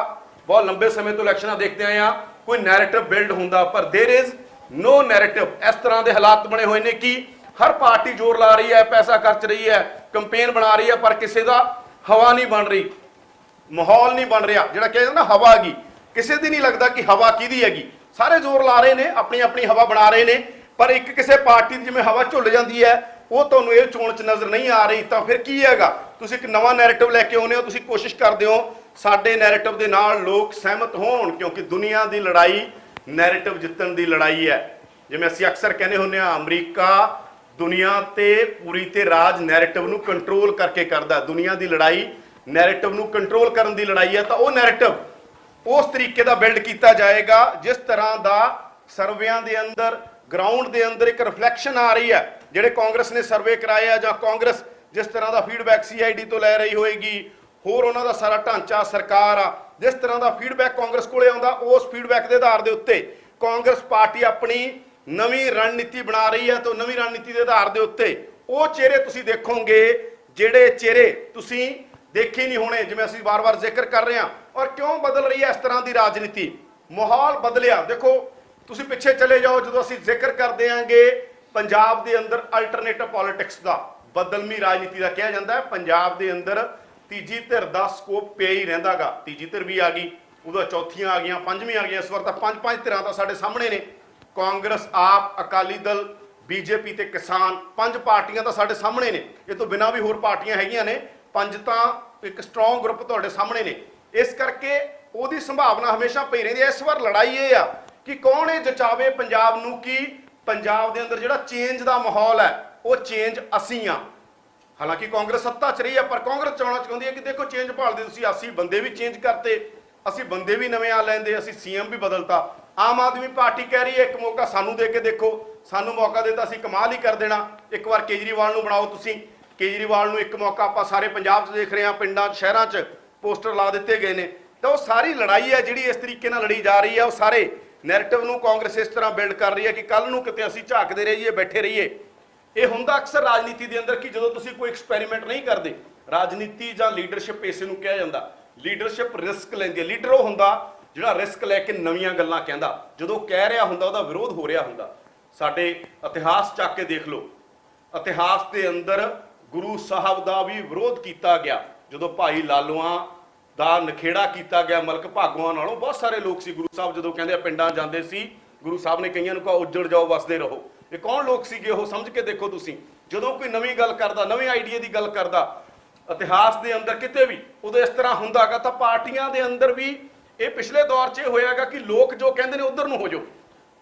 ਬਹੁਤ ਲੰਬੇ ਸਮੇਂ ਤੋਂ ਇਲੈਕਸ਼ਨਾਂ ਦੇਖਦੇ ਆਏ ਆ ਕੋਈ ਨੈਰੇਟਿਵ ਬਿਲਡ ਹੁੰਦਾ per their is no narrative ਇਸ ਤਰ੍ਹਾਂ ਦੇ ਹਾਲਾਤ ਬਣੇ ਹੋਏ ਨੇ ਕਿ ਹਰ ਪਾਰਟੀ ਜ਼ੋਰ ਲਾ ਰਹੀ ਹੈ ਪੈਸਾ ਖਰਚ ਰਹੀ ਹੈ ਕੈਂਪੇਨ ਬਣਾ ਰਹੀ ਹੈ ਪਰ ਕਿਸੇ ਦਾ ਹਵਾ ਨਹੀਂ ਬਣ ਰਹੀ ਮਾਹੌਲ ਨਹੀਂ ਬਣ ਰਿਹਾ ਜਿਹੜਾ ਕਹਿੰਦੇ ਨਾ ਹਵਾ ਹੈਗੀ ਕਿਸੇ ਦੀ ਨਹੀਂ ਲੱਗਦਾ ਕਿ ਹਵਾ ਕਿਹਦੀ ਹੈਗੀ ਸਾਰੇ ਜ਼ੋਰ ਲਾ ਰਹੇ ਨੇ ਆਪਣੀ ਆਪਣੀ ਹਵਾ ਬਣਾ ਰਹੇ ਨੇ ਪਰ ਇੱਕ ਕਿਸੇ ਪਾਰਟੀ ਦੀ ਜਿਵੇਂ ਹਵਾ ਝੁੱਲ ਜਾਂਦੀ ਹੈ, ਉਹ ਤੁਹਾਨੂੰ ਇਹ ਚੋਣ ਚ ਨਜ਼ਰ ਨਹੀਂ ਆ ਰਹੀ, ਤਾਂ ਫਿਰ ਕੀ ਹੈਗਾ? ਤੁਸੀਂ ਇੱਕ ਨਵਾਂ ਨੈਰੇਟਿਵ ਲੈ ਕੇ ਆਉਂਦੇ ਹੋ, ਤੁਸੀਂ ਕੋਸ਼ਿਸ਼ ਕਰਦੇ ਹੋ, ਸਾਡੇ ਨੈਰੇਟਿਵ ਦੇ ਨਾਲ ਲੋਕ ਸਹਿਮਤ ਹੋਣ, ਕਿਉਂਕਿ ਦੁਨੀਆ ਦੀ ਲੜਾਈ ਨੈਰੇਟਿਵ ਜਿੱਤਣ ਦੀ ਲੜਾਈ ਹੈ। ਜਿਵੇਂ ਅਸੀਂ ਅਕਸਰ ਕਹਿੰਦੇ ਹੁੰਦੇ ਆ ਅਮਰੀਕਾ ਦੁਨੀਆ ਤੇ ਪੂਰੀ ਤੇ ਰਾਜ ਨੈਰੇਟਿਵ ਨੂੰ ਕੰਟਰੋਲ ਕਰਕੇ ਕਰਦਾ ਦੁਨੀਆ ਦੀ ਲੜਾਈ ਨੈਰੇਟਿਵ ਨੂੰ ਕੰਟਰੋਲ ਕਰਨ ਦੀ ਲੜਾਈ ਹੈ, ਤਾਂ ਉਹ ਨੈਰੇਟਿਵ ਉਸ ਤਰੀਕੇ ਦਾ ਬਿਲਡ ਕੀਤਾ ਜਾਏਗਾ, ਜਿਸ ਤਰ੍ਹਾਂ ਦਾ ਸਰਵੇਆਂ ਦੇ ਅੰਦਰ ਗਰਾਊਂਡ ਦੇ ਅੰਦਰ ਇੱਕ ਰਿਫਲੈਕਸ਼ਨ ਆ ਰਹੀ ਹੈ, ਜਿਹੜੇ ਕਾਂਗਰਸ ਨੇ ਸਰਵੇ ਕਰਾਏ ਆ ਜਾਂ ਕਾਂਗਰਸ ਜਿਸ ਤਰ੍ਹਾਂ ਦਾ ਫੀਡਬੈਕ ਸੀਆਈਡੀ ਤੋਂ ਲੈ ਰਹੀ ਹੋਏਗੀ, ਹੋਰ ਉਹਨਾਂ ਦਾ ਸਾਰਾ ਢਾਂਚਾ ਸਰਕਾਰ ਆ, ਜਿਸ ਤਰ੍ਹਾਂ ਦਾ ਫੀਡਬੈਕ ਕਾਂਗਰਸ ਕੋਲੇ ਆਉਂਦਾ, ਉਸ ਫੀਡਬੈਕ ਦੇ ਆਧਾਰ ਦੇ ਉੱਤੇ ਕਾਂਗਰਸ ਪਾਰਟੀ ਆਪਣੀ ਨਵੀਂ ਰਣਨੀਤੀ ਬਣਾ ਰਹੀ ਹੈ ਤੇ ਨਵੀਂ ਰਣਨੀਤੀ ਦੇ ਆਧਾਰ ਦੇ ਉੱਤੇ ਉਹ ਚਿਹਰੇ ਤੁਸੀਂ ਦੇਖੋਗੇ, ਜਿਹੜੇ ਚਿਹਰੇ ਤੁਸੀਂ ਦੇਖੇ ਨਹੀਂ ਹੋਣੇ, ਜਿਵੇਂ ਅਸੀਂ ਵਾਰ-ਵਾਰ ਜ਼ਿਕਰ ਕਰ ਰਹੇ ਹਾਂ, ਔਰ ਕਿਉਂ ਬਦਲ ਰਹੀ ਹੈ ਇਸ ਤਰ੍ਹਾਂ ਦੀ ਰਾਜਨੀਤੀ? ਮਾਹੌਲ ਬਦਲਿਆ। ਦੇਖੋ ਤੁਸੀਂ ਪਿੱਛੇ ਚਲੇ ਜਾਓ, ਜਦੋਂ ਅਸੀਂ ਜ਼ਿਕਰ ਕਰਦੇ ਆਂਗੇ, ਪੰਜਾਬ ਦੇ ਅੰਦਰ ਅਲਟਰਨੇਟਿਵ ਪੋਲਿਟਿਕਸ ਦਾ ਬਦਲਮੀ ਰਾਜਨੀਤੀ ਦਾ ਕਿਹਾ ਜਾਂਦਾ ਹੈ, ਪੰਜਾਬ ਦੇ ਅੰਦਰ ਤੀਜੀ ਧਿਰ ਦਾ ਸਕੋਪ ਪਿਆ ਹੀ ਰਹਿੰਦਾਗਾ ਤੀਜੀ ਧਿਰ ਵੀ ਆ ਗਈ, ਉਹਦਾ ਚੌਥੀਆਂ ਆ ਗਈਆਂ, ਪੰਜਵੀਂ ਆ ਗਈਆਂ, ਇਸ ਵਾਰ ਤਾਂ ਪੰਜ ਪੰਜ ਧਿਰਾਂ ਤਾਂ ਸਾਡੇ ਸਾਹਮਣੇ ਨੇ। ਕਾਂਗਰਸ, ਆਪ, ਅਕਾਲੀ ਦਲ, ਬੀਜੇਪੀ ਤੇ ਕਿਸਾਨ, ਪੰਜ ਪਾਰਟੀਆਂ ਤਾਂ ਸਾਡੇ ਸਾਹਮਣੇ ਨੇ। ਇਹ ਤੋਂ ਬਿਨਾਂ ਵੀ ਹੋਰ ਪਾਰਟੀਆਂ ਹੈਗੀਆਂ ਨੇ, ਪੰਜ ਤਾਂ ਇੱਕ ਸਟਰੋਂਗ ਗਰੁੱਪ ਤੁਹਾਡੇ ਸਾਹਮਣੇ ਨੇ। ਇਸ ਕਰਕੇ ਉਹਦੀ ਸੰਭਾਵਨਾ ਹਮੇਸ਼ਾ ਪਈ ਰਹਿੰਦੀ ਹੈ, ਇਸ ਵਾਰ ਲੜਾਈ ਇਹ ਆ ਕਿ ਕੌਣ ਇਹ ਜਚਾਵੇ ਪੰਜਾਬ ਨੂੰ ਕਿ ਪੰਜਾਬ ਦੇ ਅੰਦਰ ਜਿਹੜਾ ਚੇਂਜ ਦਾ ਮਾਹੌਲ ਹੈ, ਉਹ ਚੇਂਜ ਅਸੀਂ ਆ ਹਾਲਾਂਕਿ ਕਾਂਗਰਸ ਸੱਤਾ 'ਚ ਰਹੀ ਹੈ, ਪਰ ਕਾਂਗਰਸ ਚਾਹਣਾ ਚਾਹੁੰਦੀ ਹੈ ਕਿ ਦੇਖੋ ਚੇਂਜ ਭਾਲਦੇ ਤੁਸੀਂ, ਅਸੀਂ ਬੰਦੇ ਵੀ ਚੇਂਜ ਕਰਤੇ, ਅਸੀਂ ਬੰਦੇ ਵੀ ਨਵੇਂ ਆ ਲੈਂਦੇ, ਅਸੀਂ ਸੀਐਮ ਵੀ ਬਦਲਤਾ। ਆਮ ਆਦਮੀ ਪਾਰਟੀ ਕਹਿ ਰਹੀ ਹੈ, ਇੱਕ ਮੌਕਾ ਸਾਨੂੰ ਦੇ ਕੇ ਦੇਖੋ, ਸਾਨੂੰ ਮੌਕਾ ਦੇ ਤਾਂ ਅਸੀਂ ਕਮਾਲ ਹੀ ਕਰ ਦੇਣਾ। ਇੱਕ ਵਾਰ ਕੇਜਰੀਵਾਲ ਨੂੰ ਬਣਾਓ ਤੁਸੀਂ। ਕੇਜਰੀਵਾਲ ਨੂੰ ਇੱਕ ਮੌਕਾ ਆਪਾਂ ਸਾਰੇ ਪੰਜਾਬ 'ਚ ਦੇਖ ਰਹੇ ਹਾਂ, ਪਿੰਡਾਂ 'ਚ, ਸ਼ਹਿਰਾਂ 'ਚ ਪੋਸਟਰ ਲਾ ਦਿੱਤੇ ਗਏ ਨੇ। ਤਾਂ ਉਹ ਸਾਰੀ ਲੜਾਈ ਹੈ ਜਿਹੜੀ ਇਸ ਤਰੀਕੇ ਨਾਲ ਲੜੀ ਜਾ ਰਹੀ ਹੈ, ਉਹ ਸਾਰੇ ਨੈਰੇਟਿਵ ਨੂੰ ਕਾਂਗਰਸ ਇਸ ਤਰ੍ਹਾਂ ਬਿਲਡ ਕਰ ਰਹੀ ਹੈ ਕਿ ਕੱਲ ਨੂੰ ਕਿਤੇ ਅਸੀਂ ਝਾਕਦੇ ਰਹੀਏ, ਬੈਠੇ ਰਹੀਏ। ਇਹ ਹੁੰਦਾ ਅਕਸਰ ਰਾਜਨੀਤੀ ਦੇ ਅੰਦਰ ਕਿ ਜਦੋਂ ਤੁਸੀਂ ਕੋਈ ਐਕਸਪੈਰੀਮੈਂਟ ਨਹੀਂ ਕਰਦੇ, ਰਾਜਨੀਤੀ ਜਾਂ ਲੀਡਰਸ਼ਿਪ ਇਸੇ ਨੂੰ ਕਿਹਾ ਜਾਂਦਾ। ਲੀਡਰਸ਼ਿਪ ਰਿਸਕ ਲੈਂਦੀ ਹੈ। ਲੀਡਰ ਉਹ ਹੁੰਦਾ ਜਿਹੜਾ ਰਿਸਕ ਲੈ ਕੇ ਨਵੀਆਂ ਗੱਲਾਂ ਕਹਿੰਦਾ। ਜਦੋਂ ਕਹਿ ਰਿਹਾ ਹੁੰਦਾ, ਉਹਦਾ ਵਿਰੋਧ ਹੋ ਰਿਹਾ ਹੁੰਦਾ। ਸਾਡੇ ਇਤਿਹਾਸ ਚੱਕ ਕੇ ਦੇਖ ਲਓ। ਇਤਿਹਾਸ ਦੇ ਅੰਦਰ ਗੁਰੂ ਸਾਹਿਬ ਦਾ ਵੀ ਵਿਰੋਧ ਕੀਤਾ ਗਿਆ। ਜਦੋਂ ਭਾਈ ਲਾਲੋਆਂ ਦਾ ਨਖੇੜਾ ਕੀਤਾ ਗਿਆ ਮਲਕ ਭਾਗਵਾਨ ਨਾਲੋਂ। ਬਹੁਤ ਸਾਰੇ ਲੋਕ ਸੀ ਗੁਰੂ ਸਾਹਿਬ, ਜਦੋਂ ਕਹਿੰਦੇ ਆ ਪਿੰਡਾਂ ਜਾਂਦੇ ਸੀ, ਗੁਰੂ ਸਾਹਿਬ ਨੇ ਕਈਆਂ ਨੂੰ ਕਿਹਾ, ਉੱਜੜ ਜਾਓ, ਵਸਦੇ ਰਹੋ। ਇਹ ਕੌਣ ਲੋਕ ਸੀਗੇ ਉਹ ਸਮਝ ਕੇ ਦੇਖੋ ਤੁਸੀਂ। ਜਦੋਂ ਕੋਈ ਨਵੀਂ ਗੱਲ ਕਰਦਾ, ਨਵੇਂ ਆਈਡੀਆ ਦੀ ਗੱਲ ਕਰਦਾ, ਇਤਿਹਾਸ ਦੇ ਅੰਦਰ ਕਿਤੇ ਵੀ, ਉਦੋਂ ਇਸ ਤਰ੍ਹਾਂ ਹੁੰਦਾਗਾ ਤਾਂ ਪਾਰਟੀਆਂ ਦੇ ਅੰਦਰ ਵੀ ਇਹ ਪਿਛਲੇ ਦੌਰ 'ਚ ਇਹ ਹੋਇਆਗਾ ਕਿ ਲੋਕ ਜੋ ਕਹਿੰਦੇ ਨੇ ਉਧਰ ਨੂੰ ਹੋ ਜਾਓ।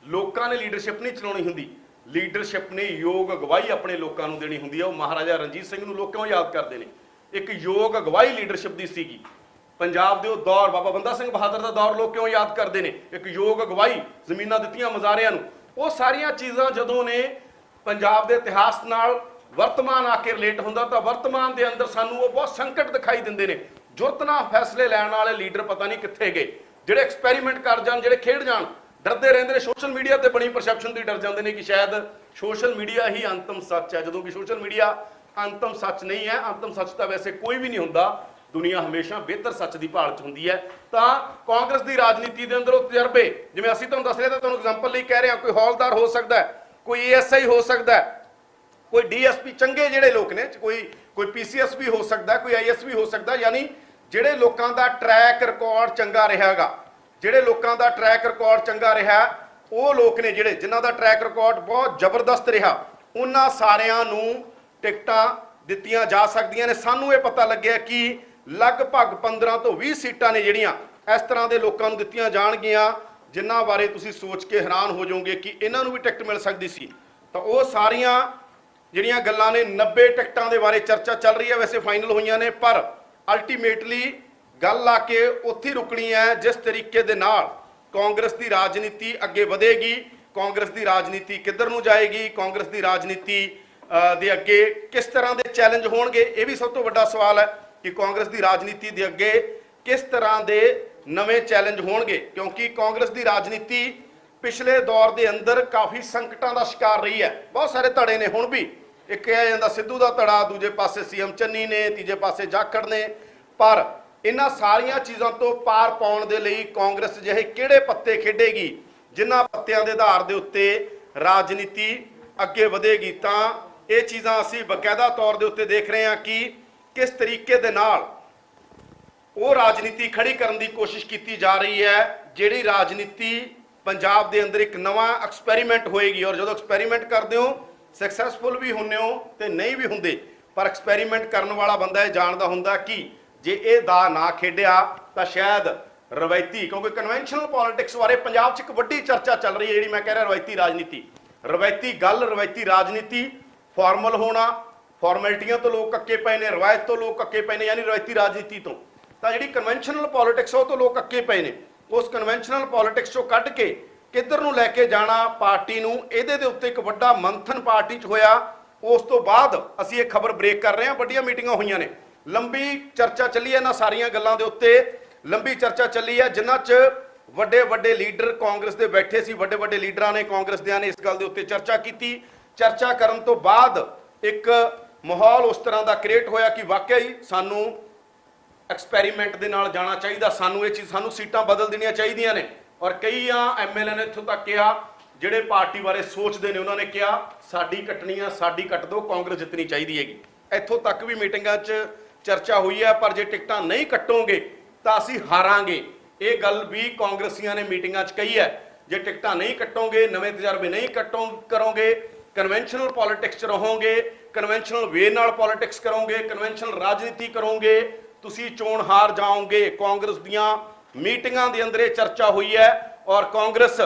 ਲੋਕਾਂ ਨੇ ਲੀਡਰਸ਼ਿਪ ਨਹੀਂ ਚਲਾਉਣੀ ਹੁੰਦੀ। ਲੀਡਰਸ਼ਿਪ ਨੇ ਯੋਗ ਅਗਵਾਈ ਆਪਣੇ ਲੋਕਾਂ ਨੂੰ ਦੇਣੀ ਹੁੰਦੀ ਹੈ ਉਹ ਮਹਾਰਾਜਾ ਰਣਜੀਤ ਸਿੰਘ ਨੂੰ ਲੋਕ ਕਿਉਂ ਯਾਦ ਕਰਦੇ ਨੇ? ਇੱਕ ਯੋਗ ਅਗਵਾਈ ਲੀਡਰਸ਼ਿਪ ਦੀ ਸੀਗੀ। ਪੰਜਾਬ ਦੇ ਉਹ ਦੌਰ, ਬਾਬਾ ਬੰਦਾ ਸਿੰਘ ਬਹਾਦਰ ਦਾ ਦੌਰ ਲੋਕ ਕਿਉਂ ਯਾਦ ਕਰਦੇ ਨੇ? ਇੱਕ ਯੋਗ ਅਗਵਾਈ, ਜ਼ਮੀਨਾਂ ਦਿੱਤੀਆਂ ਮਜ਼ਾਰਿਆਂ ਨੂੰ। ਉਹ ਸਾਰੀਆਂ ਚੀਜ਼ਾਂ ਜਦੋਂ ਨੇ ਪੰਜਾਬ ਦੇ ਇਤਿਹਾਸ ਨਾਲ ਵਰਤਮਾਨ ਆ ਕੇ ਰਿਲੇਟ ਹੁੰਦਾ, ਤਾਂ ਵਰਤਮਾਨ ਦੇ ਅੰਦਰ ਸਾਨੂੰ ਉਹ ਬਹੁਤ ਸੰਕਟ ਦਿਖਾਈ ਦਿੰਦੇ ਨੇ। ਜੁਰਤ ਨਾਲ ਫੈਸਲੇ ਲੈਣ ਵਾਲੇ ਲੀਡਰ ਪਤਾ ਨਹੀਂ ਕਿੱਥੇ ਗਏ। ਜਿਹੜੇ ਐਕਸਪੈਰੀਮੈਂਟ ਕਰ ਜਾਣ, ਜਿਹੜੇ ਖੇਡ ਜਾਣ, ਡਰਦੇ ਰਹਿੰਦੇ ਨੇ। ਸੋਸ਼ਲ ਮੀਡੀਆ ਤੇ ਬਣੀ ਪਰਸੈਪਸ਼ਨ ਦੀ ਡਰ ਜਾਂਦੇ ਨੇ ਕਿ ਸ਼ਾਇਦ ਸੋਸ਼ਲ ਮੀਡੀਆ ਹੀ ਅੰਤਮ ਸੱਚ ਹੈ। ਜਦੋਂ ਕਿ ਸੋਸ਼ਲ ਮੀਡੀਆ ਅੰਤਮ ਸੱਚ ਨਹੀਂ ਹੈ, ਅੰਤਮ ਸੱਚ ਤਾਂ ਵੈਸੇ ਕੋਈ ਵੀ ਨਹੀਂ ਹੁੰਦਾ। ਦੁਨੀਆ ਹਮੇਸ਼ਾ ਬਿਹਤਰ ਸੱਚ ਦੀ ਭਾਲ 'ਚ ਹੁੰਦੀ ਹੈ। ਤਾਂ ਕਾਂਗਰਸ ਦੀ ਰਾਜਨੀਤੀ ਦੇ ਅੰਦਰ ਉਹ ਤਜਰਬੇ ਜਿਵੇਂ ਅਸੀਂ ਤੁਹਾਨੂੰ ਦੱਸ ਰਹੇ ਤਾਂ ਤੁਹਾਨੂੰ ਐਗਜ਼ਾਮਪਲ ਲਈ ਕਹਿ ਰਹੇ ਹਾਂ ਕੋਈ ਹੌਲਦਾਰ ਹੋ ਸਕਦਾ ਹੈ ਕੋਈ ਏਐਸਆਈ ਹੋ ਸਕਦਾ ਹੈ ਕੋਈ ਡੀਐਸਪੀ ਚੰਗੇ ਜਿਹੜੇ ਲੋਕ ਨੇ ਕੋਈ ਕੋਈ ਪੀਸੀਐਸ ਵੀ ਹੋ ਸਕਦਾ ਹੈ, ਕੋਈ ਆਈਐਸ ਵੀ ਹੋ ਸਕਦਾ ਯਾਨੀ ਜਿਹੜੇ ਲੋਕਾਂ ਦਾ ਟਰੈਕ ਰਿਕਾਰਡ ਚੰਗਾ ਰਿਹਾਗਾ ਜਿਹੜੇ ਲੋਕਾਂ ਦਾ ਟਰੈਕ ਰਿਕਾਰਡ ਚੰਗਾ ਰਿਹਾ ਉਹ ਲੋਕ ਨੇ ਜਿਹੜੇ ਜਿਨ੍ਹਾਂ ਦਾ ਟਰੈਕ ਰਿਕਾਰਡ ਬਹੁਤ ਜ਼ਬਰਦਸਤ ਰਿਹਾ ਉਹਨਾਂ ਸਾਰਿਆਂ ਨੂੰ ਟਿਕਟਾਂ ਦਿੱਤੀਆਂ ਜਾ ਸਕਦੀਆਂ ਨੇ। ਸਾਨੂੰ ਇਹ ਪਤਾ ਲੱਗਿਆ ਕਿ ਲਗਭਗ 15 ਤੋਂ 20 ਸੀਟਾਂ ਨੇ ਜਿਹੜੀਆਂ ਇਸ ਤਰ੍ਹਾਂ ਦੇ ਲੋਕਾਂ ਨੂੰ ਦਿੱਤੀਆਂ ਜਾਣਗੀਆਂ, ਜਿਨ੍ਹਾਂ ਬਾਰੇ ਤੁਸੀਂ ਸੋਚ ਕੇ ਹੈਰਾਨ ਹੋ ਜਾਓਗੇ ਕਿ ਇਹਨਾਂ ਨੂੰ ਵੀ ਟਿਕਟ ਮਿਲ ਸਕਦੀ ਸੀ। ਤਾਂ ਉਹ ਸਾਰੀਆਂ ਜਿਹੜੀਆਂ ਗੱਲਾਂ ਨੇ 90 ਟਿਕਟਾਂ ਦੇ ਬਾਰੇ ਚਰਚਾ ਚੱਲ ਰਹੀ ਹੈ, ਵੈਸੇ ਫਾਈਨਲ ਹੋਈਆਂ ਨੇ, ਪਰ ਅਲਟੀਮੇਟਲੀ ਗੱਲ ਆ ਕੇ ਉੱਥੇ ਰੁਕਣੀ ਹੈ, ਜਿਸ ਤਰੀਕੇ ਦੇ ਨਾਲ ਕਾਂਗਰਸ ਦੀ ਰਾਜਨੀਤੀ ਅੱਗੇ ਵਧੇਗੀ, ਕਾਂਗਰਸ ਦੀ ਰਾਜਨੀਤੀ ਕਿੱਧਰ ਨੂੰ ਜਾਏਗੀ, ਕਾਂਗਰਸ ਦੀ ਰਾਜਨੀਤੀ ਦੇ ਅੱਗੇ ਕਿਸ ਤਰ੍ਹਾਂ ਦੇ ਚੈਲੰਜ ਹੋਣਗੇ, ਇਹ ਵੀ ਸਭ ਤੋਂ ਵੱਡਾ ਸਵਾਲ ਹੈ। ਕਿ ਕਾਂਗਰਸ ਦੀ ਰਾਜਨੀਤੀ ਦੇ ਅੱਗੇ ਕਿਸ ਤਰ੍ਹਾਂ ਦੇ ਨਵੇਂ ਚੈਲੰਜ ਹੋਣਗੇ? ਕਿਉਂਕਿ ਕਾਂਗਰਸ ਦੀ ਰਾਜਨੀਤੀ ਪਿਛਲੇ ਦੌਰ ਦੇ ਅੰਦਰ ਕਾਫੀ ਸੰਕਟਾਂ ਦਾ ਸ਼ਿਕਾਰ ਰਹੀ ਹੈ। ਬਹੁਤ ਸਾਰੇ ਧੜੇ ਨੇ ਹੁਣ ਵੀ। ਇੱਕ ਕਿਹਾ ਜਾਂਦਾ ਸਿੱਧੂ ਦਾ ਧੜਾ, ਦੂਜੇ ਪਾਸੇ ਸੀਐਮ ਚੰਨੀ ਨੇ, ਤੀਜੇ ਪਾਸੇ ਜਾਖੜ ਨੇ। ਪਰ ਇਹਨਾਂ ਸਾਰੀਆਂ ਚੀਜ਼ਾਂ ਤੋਂ ਪਾਰ ਪਾਉਣ ਦੇ ਲਈ ਕਾਂਗਰਸ ਜਿਹੇ ਕਿਹੜੇ ਪੱਤੇ ਖੇਡੇਗੀ, ਜਿਨ੍ਹਾਂ ਪੱਤਿਆਂ ਦੇ ਆਧਾਰ ਦੇ ਉੱਤੇ ਰਾਜਨੀਤੀ ਅੱਗੇ ਵਧੇਗੀ, ਤਾਂ ਇਹ ਚੀਜ਼ਾਂ ਅਸੀਂ ਬਕਾਇਦਾ ਤੌਰ ਦੇ ਉੱਤੇ ਦੇਖ ਰਹੇ ਹਾਂ ਕਿ ਕਿਸ ਤਰੀਕੇ ਦੇ ਨਾਲ ਉਹ ਰਾਜਨੀਤੀ ਖੜੀ ਕਰਨ ਦੀ ਕੋਸ਼ਿਸ਼ ਕੀਤੀ ਜਾ ਰਹੀ ਹੈ, ਜਿਹੜੀ ਰਾਜਨੀਤੀ ਪੰਜਾਬ ਦੇ ਅੰਦਰ ਇੱਕ ਨਵਾਂ ਐਕਸਪੈਰੀਮੈਂਟ ਹੋਏਗੀ ਔਰ ਜਦੋਂ ਐਕਸਪੈਰੀਮੈਂਟ ਕਰਦੇ ਹੋ ਸਕਸੈਸਫੁਲ ਵੀ ਹੁੰਨੇ ਹੋ ਤੇ ਨਹੀਂ ਵੀ ਹੁੰਦੇ, ਪਰ ਐਕਸਪੈਰੀਮੈਂਟ ਕਰਨ ਵਾਲਾ ਬੰਦਾ ਇਹ ਜਾਣਦਾ ਹੁੰਦਾ ਕਿ ਜੇ ਇਹ ਦਾ ਨਾ ਖੇਡਿਆ ਤਾਂ ਸ਼ਾਇਦ ਰਵਾਇਤੀ, ਕਿਉਂਕਿ ਕਨਵੈਨਸ਼ਨਲ ਪੋਲਿਟਿਕਸ ਬਾਰੇ ਪੰਜਾਬ 'ਚ ਇੱਕ ਵੱਡੀ ਚਰਚਾ ਚੱਲ ਰਹੀ ਹੈ, ਜਿਹੜੀ ਮੈਂ ਕਹਿ ਰਿਹਾ ਰਵਾਇਤੀ ਰਾਜਨੀਤੀ। ਰਵਾਇਤੀ ਗੱਲ, ਰਵਾਇਤੀ ਰਾਜਨੀਤੀ ਫਾਰਮਲ ਹੋਣਾ ਫਾਰਮੈਲਿਟੀਆਂ ਤੋਂ ਲੋਕ ਅੱਕੇ ਪਏ ਨੇ, ਰਵਾਇਤ ਤੋਂ ਲੋਕ ਅੱਕੇ ਪਏ ਨੇ, ਯਾਨੀ ਰਵਾਇਤੀ ਰਾਜਨੀਤੀ ਤੋਂ। ਤਾਂ ਜਿਹੜੀ ਕਨਵੈਨਸ਼ਨਲ ਪੋਲਿਟਿਕਸ ਉਹ ਤੋਂ ਲੋਕ ਅੱਕੇ ਪਏ ਨੇ। ਉਸ ਕਨਵੈਨਸ਼ਨਲ ਪੋਲਿਟਿਕਸ ਚੋਂ ਕੱਢ ਕੇ ਕਿੱਧਰ ਨੂੰ ਲੈ ਕੇ ਜਾਣਾ ਪਾਰਟੀ ਨੂੰ, ਇਹਦੇ ਦੇ ਉੱਤੇ ਇੱਕ ਵੱਡਾ ਮੰਥਨ ਪਾਰਟੀ 'ਚ ਹੋਇਆ। ਉਸ ਤੋਂ ਬਾਅਦ ਅਸੀਂ ਇਹ ਖਬਰ ਬ੍ਰੇਕ ਕਰ ਰਹੇ ਹਾਂ, ਵੱਡੀਆਂ ਮੀਟਿੰਗਾਂ ਹੋਈਆਂ ਨੇ। ਲੰਬੀ ਚਰਚਾ ਚੱਲੀ ਹੈ ਇਹਨਾਂ ਸਾਰੀਆਂ ਗੱਲਾਂ ਦੇ ਉੱਤੇ। ਲੰਬੀ ਚਰਚਾ ਚੱਲੀ ਹੈ, ਜਿਨ੍ਹਾਂ 'ਚ ਵੱਡੇ ਵੱਡੇ ਲੀਡਰ ਕਾਂਗਰਸ ਦੇ ਬੈਠੇ ਸੀ ਵੱਡੇ ਵੱਡੇ ਲੀਡਰਾਂ ਨੇ ਕਾਂਗਰਸ ਦਿਆਂ ਨੇ ਇਸ ਗੱਲ ਦੇ ਉੱਤੇ ਚਰਚਾ ਕੀਤੀ। ਚਰਚਾ ਕਰਨ ਤੋਂ ਬਾਅਦ ਇੱਕ ਮਾਹੌਲ ਉਸ ਤਰ੍ਹਾਂ ਦਾ ਕ੍ਰੀਏਟ ਹੋਇਆ ਕਿ ਵਾਕਿਆ ਹੀ ਸਾਨੂੰ ਐਕਸਪੈਰੀਮੈਂਟ ਦੇ ਨਾਲ ਜਾਣਾ ਚਾਹੀਦਾ, ਸਾਨੂੰ ਇਹ ਚੀਜ਼, ਸਾਨੂੰ ਸੀਟਾਂ ਬਦਲ ਦੇਣੀਆਂ ਚਾਹੀਦੀਆਂ ਨੇ। ਔਰ ਕਈਆਂ ਐਮਐਲਏ ਨੇ ਇੱਥੋਂ ਤੱਕ ਕਿਹਾ, ਜਿਹੜੇ ਪਾਰਟੀ ਬਾਰੇ ਸੋਚਦੇ ਨੇ, ਉਹਨਾਂ ਨੇ ਕਿਹਾ, ਸਾਡੀ ਕੱਟਣੀਆਂ, ਸਾਡੀ ਕੱਟ ਦਿਓ ਕਾਂਗਰਸ ਜਿੱਤਣੀ ਚਾਹੀਦੀ ਹੈਗੀ। ਇੱਥੋਂ ਤੱਕ ਵੀ ਮੀਟਿੰਗਾਂ 'ਚ ਚਰਚਾ ਹੋਈ ਹੈ, ਪਰ ਜੇ ਟਿਕਟਾਂ ਨਹੀਂ ਕੱਟੋਗੇ, ਤਾਂ ਅਸੀਂ ਹਾਰਾਂਗੇ। ਇਹ ਗੱਲ ਵੀ ਕਾਂਗਰਸੀਆਂ ਨੇ ਮੀਟਿੰਗਾਂ 'ਚ ਕਹੀ ਹੈ। ਜੇ ਟਿਕਟਾਂ ਨਹੀਂ ਕੱਟੋਗੇ, ਨਵੇਂ ਤਜਰਬੇ ਨਹੀਂ ਕੱਟੋ, ਕਰੋਗੇ ਕਨਵੈਨਸ਼ਨਲ ਪੋਲਿਟਿਕਸ ਚ ਰਹੋਗੇ ਕਨਵੈਨਸ਼ਨਲ ਵੇ ਨਾਲ ਪੋਲਿਟਿਕਸ ਕਰੋਗੇ ਕਨਵੈਨਸ਼ਨਲ ਰਾਜਨੀਤੀ ਕਰੋਗੇ, ਤੁਸੀਂ ਚੋਣ ਹਾਰ ਜਾਓਗੇ। ਕਾਂਗਰਸ ਦੀਆਂ ਮੀਟਿੰਗਾਂ ਦੇ ਅੰਦਰ ਇਹ ਚਰਚਾ ਹੋਈ ਹੈ ਔਰ ਕਾਂਗਰਸ